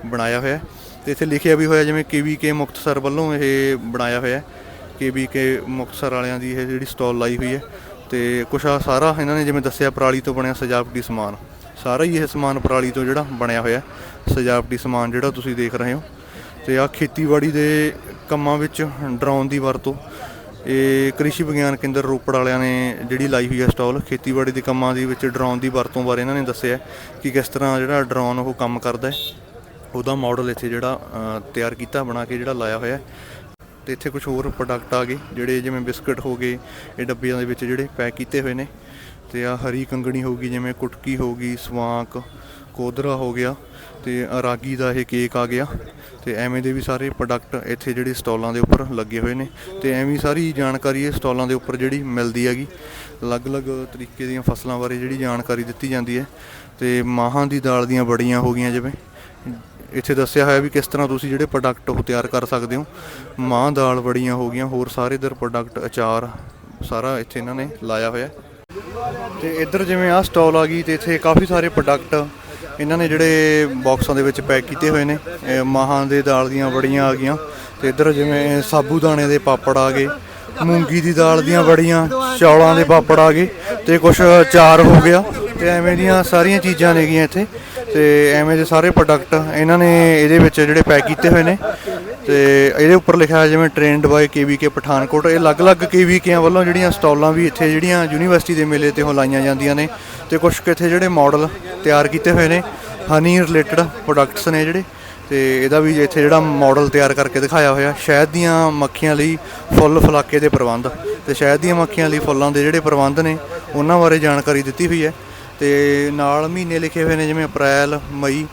Speaker 1: ਬਣਾਇਆ ਹੋਇਆ ਹੈ। ਤੇ ਇੱਥੇ ਲਿਖਿਆ ਵੀ ਹੋਇਆ ਜਿਵੇਂ ਕੇਵੀਕੇ ਮੁਕਤਸਰ ਵੱਲੋਂ ਇਹ ਬਣਾਇਆ ਹੋਇਆ ਹੈ। ਕੇਵੀਕੇ ਮੁਕਤਸਰ ਵਾਲਿਆਂ ਦੀ ਇਹ ਜਿਹੜੀ ਸਟਾਲ ਲਾਈ ਹੋਈ ਹੈ। ਤੇ ਕੁਛ ਆ ਸਾਰਾ ਇਹਨਾਂ ਨੇ ਜਿਵੇਂ ਦੱਸਿਆ, ਪਰਾਲੀ ਤੋਂ ਬਣਿਆ ਸਜਾਵਟੀ ਸਮਾਨ। ਸਾਰਾ ਹੀ ਇਹ ਸਮਾਨ ਪਰਾਲੀ ਤੋਂ ਜਿਹੜਾ ਬਣਿਆ ਹੋਇਆ ਸਜਾਵਟੀ ਸਮਾਨ ਜਿਹੜਾ ਤੁਸੀਂ ਦੇਖ ਰਹੇ ਹੋ। ਤੇ ਆ ਖੇਤੀਬਾੜੀ ਦੇ ਕੰਮਾਂ ਵਿੱਚ ਡਰੋਨ ਦੀ ਵਰਤੋਂ, ਇਹ ਕ੍ਰਿਸ਼ੀ ਵਿਗਿਆਨ ਕੇਂਦਰ ਰੋਪੜ ਵਾਲਿਆਂ ਨੇ ਜਿਹੜੀ ਲਾਈ ਹੋਈ ਹੈ ਸਟਾਲ, ਖੇਤੀਬਾੜੀ ਦੇ ਕੰਮਾਂ ਦੇ ਵਿੱਚ ਡਰੋਨ ਦੀ ਵਰਤੋਂ ਬਾਰੇ ਇਹਨਾਂ ਨੇ ਦੱਸਿਆ ਕਿ ਕਿਸ ਤਰ੍ਹਾਂ ਜਿਹੜਾ ਡਰੋਨ ਉਹ ਕੰਮ ਕਰਦਾ ਹੈ। ਉਹਦਾ ਮਾਡਲ ਇੱਥੇ ਜਿਹੜਾ ਤਿਆਰ ਕੀਤਾ, ਬਣਾ ਕੇ ਜਿਹੜਾ ਲਾਇਆ ਹੋਇਆ ਹੈ। ਤੇ ਇੱਥੇ ਕੁਝ ਹੋਰ ਪ੍ਰੋਡਕਟ ਆ ਗਏ, ਜਿਹੜੇ ਜਿਵੇਂ ਬਿਸਕਟ ਹੋ ਗਏ, ਇਹ ਡੱਬਿਆਂ ਦੇ ਵਿੱਚ ਜਿਹੜੇ ਪੈਕ ਕੀਤੇ ਹੋਏ ਨੇ। ਤੇ ਆ ਹਰੀ ਕੰਗਣੀ ਹੋ ਗਈ, ਜਿਵੇਂ ਕੁਟਕੀ ਹੋ ਗਈ, ਸਵਾਂਕ ਕੋਦਰਾ ਹੋ ਗਿਆ ਤੇ ਰਾਗੀ ਦਾ ਇਹ ਕੇਕ ਆ ਗਿਆ ਤੇ ਐਵੇਂ ਦੇ ਵੀ ਸਾਰੇ ਪ੍ਰੋਡਕਟ ਇੱਥੇ ਜਿਹੜੇ ਸਟਾਲਾਂ ਦੇ ਉੱਪਰ ਲੱਗੇ ਹੋਏ ਨੇ ਤੇ ਐਵੇਂ ਸਾਰੀ ਜਾਣਕਾਰੀ ਇਹ ਸਟਾਲਾਂ ਦੇ ਉੱਪਰ ਜਿਹੜੀ ਮਿਲਦੀ ਹੈਗੀ। ਅਲੱਗ-ਅਲੱਗ ਤਰੀਕੇ ਦੀਆਂ ਫਸਲਾਂ ਬਾਰੇ ਜਿਹੜੀ ਜਾਣਕਾਰੀ ਦਿੱਤੀ ਜਾਂਦੀ ਹੈ ਤੇ ਮਾਹਾਂ ਦੀ ਦਾਲ ਦੀਆਂ ਬੜੀਆਂ ਹੋ ਗਈਆਂ ਜਿਵੇਂ। ਇੱਥੇ ਦੱਸਿਆ ਹੋਇਆ ਵੀ ਕਿਸ ਤਰ੍ਹਾਂ ਤੁਸੀਂ ਜਿਹੜੇ ਪ੍ਰੋਡਕਟ ਉਹ ਤਿਆਰ ਕਰ ਸਕਦੇ ਹੋ। ਮਾਂ ਦਾਲ ਬੜੀਆਂ ਹੋ ਗਈਆਂ, ਹੋਰ ਸਾਰੇ ਇਧਰ ਪ੍ਰੋਡਕਟ ਅਚਾਰ ਸਾਰਾ ਇੱਥੇ ਇਹਨਾਂ ਨੇ ਲਾਇਆ ਹੋਇਆ। ਤੇ ਇੱਧਰ ਜਿਵੇਂ ਆਹ ਸਟਾਲ ਆ ਗਈ ਤੇ ਇੱਥੇ ਕਾਫੀ ਸਾਰੇ ਪ੍ਰੋਡਕਟ ਇਹਨਾਂ ਨੇ ਜਿਹੜੇ ਬਾਕਸਾਂ ਦੇ ਵਿੱਚ ਪੈਕ ਕੀਤੇ ਹੋਏ ਨੇ। ਇਹ ਮਾਹਾਂ ਦੇ ਦਾਲ ਦੀਆਂ ਬੜੀਆਂ ਆ ਗਈਆਂ ਤੇ ਇੱਧਰ ਜਿਵੇਂ ਸਾਬੂ ਦਾਣੇ ਦੇ ਪਾਪੜ ਆ ਗਏ, ਮੂੰਗੀ ਦੀ ਦਾਲ ਦੀਆਂ ਬੜੀਆਂ ਚੌਲਾਂ ਦੇ ਪਾਪੜ ਆ ਗਏ ਤੇ ਕੁਝ ਚਾਰ ਹੋ ਗਿਆ ਤੇ ਐਵੇਂ ਦੀਆਂ ਸਾਰੀਆਂ ਚੀਜ਼ਾਂ ਨੇਗੀਆਂ ਇੱਥੇ ਤੇ ਐਵੇਂ ਦੇ ਸਾਰੇ ਪ੍ਰੋਡਕਟ ਇਹਨਾਂ ਨੇ ਇਹਦੇ ਵਿੱਚ ਜਿਹੜੇ ਪੈਕ ਕੀਤੇ ਹੋਏ ਨੇ। ਤੇ ਇਹਦੇ ਉੱਪਰ ਲਿਖਿਆ ਹੋਇਆ ਜਿਵੇਂ ਟ੍ਰੇਨਡ ਬਾਈ ਕੇਵੀਕੇ ਪਠਾਨਕੋਟ, ਇਹ ਅਲੱਗ-ਅਲੱਗ ਕੇਵੀਕੇਆਂ ਵੱਲੋਂ ਜਿਹੜੀਆਂ ਸਟਾਲਾਂ ਵੀ ਇੱਥੇ ਜਿਹੜੀਆਂ ਯੂਨੀਵਰਸਿਟੀ ਦੇ ਮੇਲੇ ਤੇ ਉਹ ਲਾਈਆਂ ਜਾਂਦੀਆਂ ਨੇ ਤੇ ਕੁਝ ਇੱਥੇ ਜਿਹੜੇ ਮਾਡਲ ਤਿਆਰ ਕੀਤੇ ਹੋਏ ਨੇ ਹਨੀ ਰਿਲੇਟਡ ਪ੍ਰੋਡਕਟਸ ਨੇ ਜਿਹੜੇ ਤੇ ਇਹਦਾ ਵੀ ਇੱਥੇ ਜਿਹੜਾ ਮਾਡਲ ਤਿਆਰ ਕਰਕੇ ਦਿਖਾਇਆ ਹੋਇਆ, ਸ਼ਹਿਦ ਦੀਆਂ ਮੱਖੀਆਂ ਲਈ ਫੁੱਲ ਫਲਾਕੇ ਦੇ ਪ੍ਰਬੰਧ ਤੇ ਸ਼ਹਿਦ ਦੀਆਂ ਮੱਖੀਆਂ ਲਈ ਫੁੱਲਾਂ ਦੇ ਜਿਹੜੇ ਪ੍ਰਬੰਧ ਨੇ, ਉਹਨਾਂ ਬਾਰੇ ਜਾਣਕਾਰੀ ਦਿੱਤੀ ਹੋਈ ਹੈ ਤੇ ਨਾਲ ਮਹੀਨੇ ਲਿਖੇ ਹੋਏ ਨੇ ਜਿਵੇਂ ਅਪ੍ਰੈਲ, ਮਈ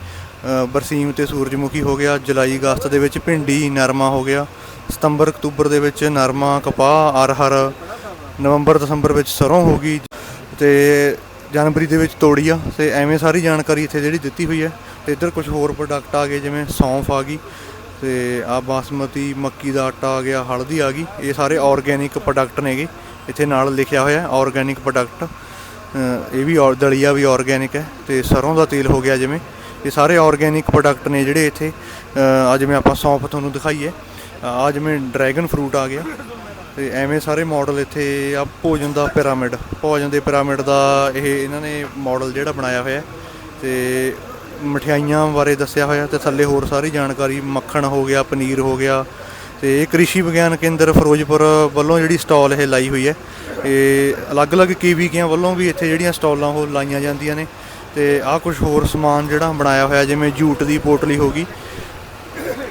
Speaker 1: ਬਰਸੀਮ ਤੇ ਸੂਰਜਮੁਖੀ ਹੋ ਗਿਆ, ਜੁਲਾਈ ਅਗਸਤ ਦੇ ਵਿੱਚ ਭਿੰਡੀ, ਨਰਮਾ ਹੋ ਗਿਆ, ਸਤੰਬਰ, ਅਕਤੂਬਰ ਦੇ ਵਿੱਚ ਨਰਮਾ, ਕਪਾਹ, ਅਰਹਰ, ਨਵੰਬਰ, ਦਸੰਬਰ ਵਿੱਚ ਸਰੋਂ ਹੋ ਗਈ ਤੇ ਜਨਵਰੀ ਦੇ ਵਿੱਚ ਤੋੜੀਆ ਤੇ ਐਵੇਂ ਸਾਰੀ ਜਾਣਕਾਰੀ ਇੱਥੇ ਜਿਹੜੀ ਦਿੱਤੀ ਹੋਈ ਹੈ ਤੇ ਇੱਧਰ ਕੁਝ ਹੋਰ ਪ੍ਰੋਡਕਟ ਆ ਗਏ, ਜਿਵੇਂ ਸੌਂਫ ਆ ਗਈ ਤੇ ਆ ਬਾਸਮਤੀ, ਮੱਕੀ ਦਾ ਆਟਾ ਆ ਗਿਆ, ਹਲਦੀ ਆ ਗਈ, ਇਹ ਸਾਰੇ ਆਰਗੇਨਿਕ ਪ੍ਰੋਡਕਟ ਨੇਗੇ, ਇੱਥੇ ਨਾਲ ਲਿਖਿਆ ਹੋਇਆ ਆਰਗੇਨਿਕ ਪ੍ਰੋਡਕਟ ਇਹ ਵੀ ਔਰ- ਦਲੀਆ ਵੀ ਆਰਗੇਨਿਕ ਹੈ ਤੇ ਸਰੋਂ ਦਾ ਤੇਲ ਹੋ ਗਿਆ ਜਿਵੇਂ ਇਹ ਸਾਰੇ ਆਰਗੇਨਿਕ ਪ੍ਰੋਡਕਟ ਨੇ ਜਿਹੜੇ ਇੱਥੇ। ਅ, ਅੱਜ ਮੈਂ ਆਪਾਂ ਸੌਂਫ ਤੁਹਾਨੂੰ ਦਿਖਾਈਏ। ਆ ਜਿਵੇਂ ਡਰੈਗਨ ਫਰੂਟ ਆ ਗਿਆ। ਤੇ ਐਵੇਂ ਸਾਰੇ ਮਾਡਲ ਇੱਥੇ ਆ ਭੋਜਨ ਦਾ ਪਿਰਾਮਿਡ ਭੋਜਨ ਦੇ ਪਿਰਾਮਿਡ ਦਾ ਇਹ ਇਹਨਾਂ ਨੇ ਮਾਡਲ ਜਿਹੜਾ ਬਣਾਇਆ ਹੋਇਆ। ਹੈ ਤੇ ਮਠਿਆਈਆਂ ਬਾਰੇ ਦੱਸਿਆ ਹੋਇਆ ਤੇ ਥੱਲੇ ਹੋਰ ਸਾਰੀ ਜਾਣਕਾਰੀ। ਮੱਖਣ ਹੋ ਗਿਆ ਪਨੀਰ ਹੋ ਗਿਆ। ਤੇ ਇਹ ਕ੍ਰਿਸ਼ੀ ਵਿਗਿਆਨ ਕੇਂਦਰ ਫਿਰੋਜ਼ਪੁਰ ਵੱਲੋਂ ਜਿਹੜੀ ਸਟਾਲ ਇਹ ਲਾਈ ਹੋਈ ਹੈ। ਇਹ ਅਲੱਗ-ਅਲੱਗ ਕੇਵੀਕਿਆਂ ਵੱਲੋਂ ਵੀ ਇੱਥੇ ਜਿਹੜੀਆਂ ਸਟਾਲਾਂ ਉਹ ਲਾਈਆਂ ਜਾਂਦੀਆਂ ਨੇ। ਤੇ ਆਹ ਕੁਝ ਹੋਰ ਸਮਾਨ ਜਿਹੜਾ ਬਣਾਇਆ ਹੋਇਆ, ਜਿਵੇਂ ਜੂਟ ਦੀ ਪੋਟਲੀ ਹੋ ਗਈ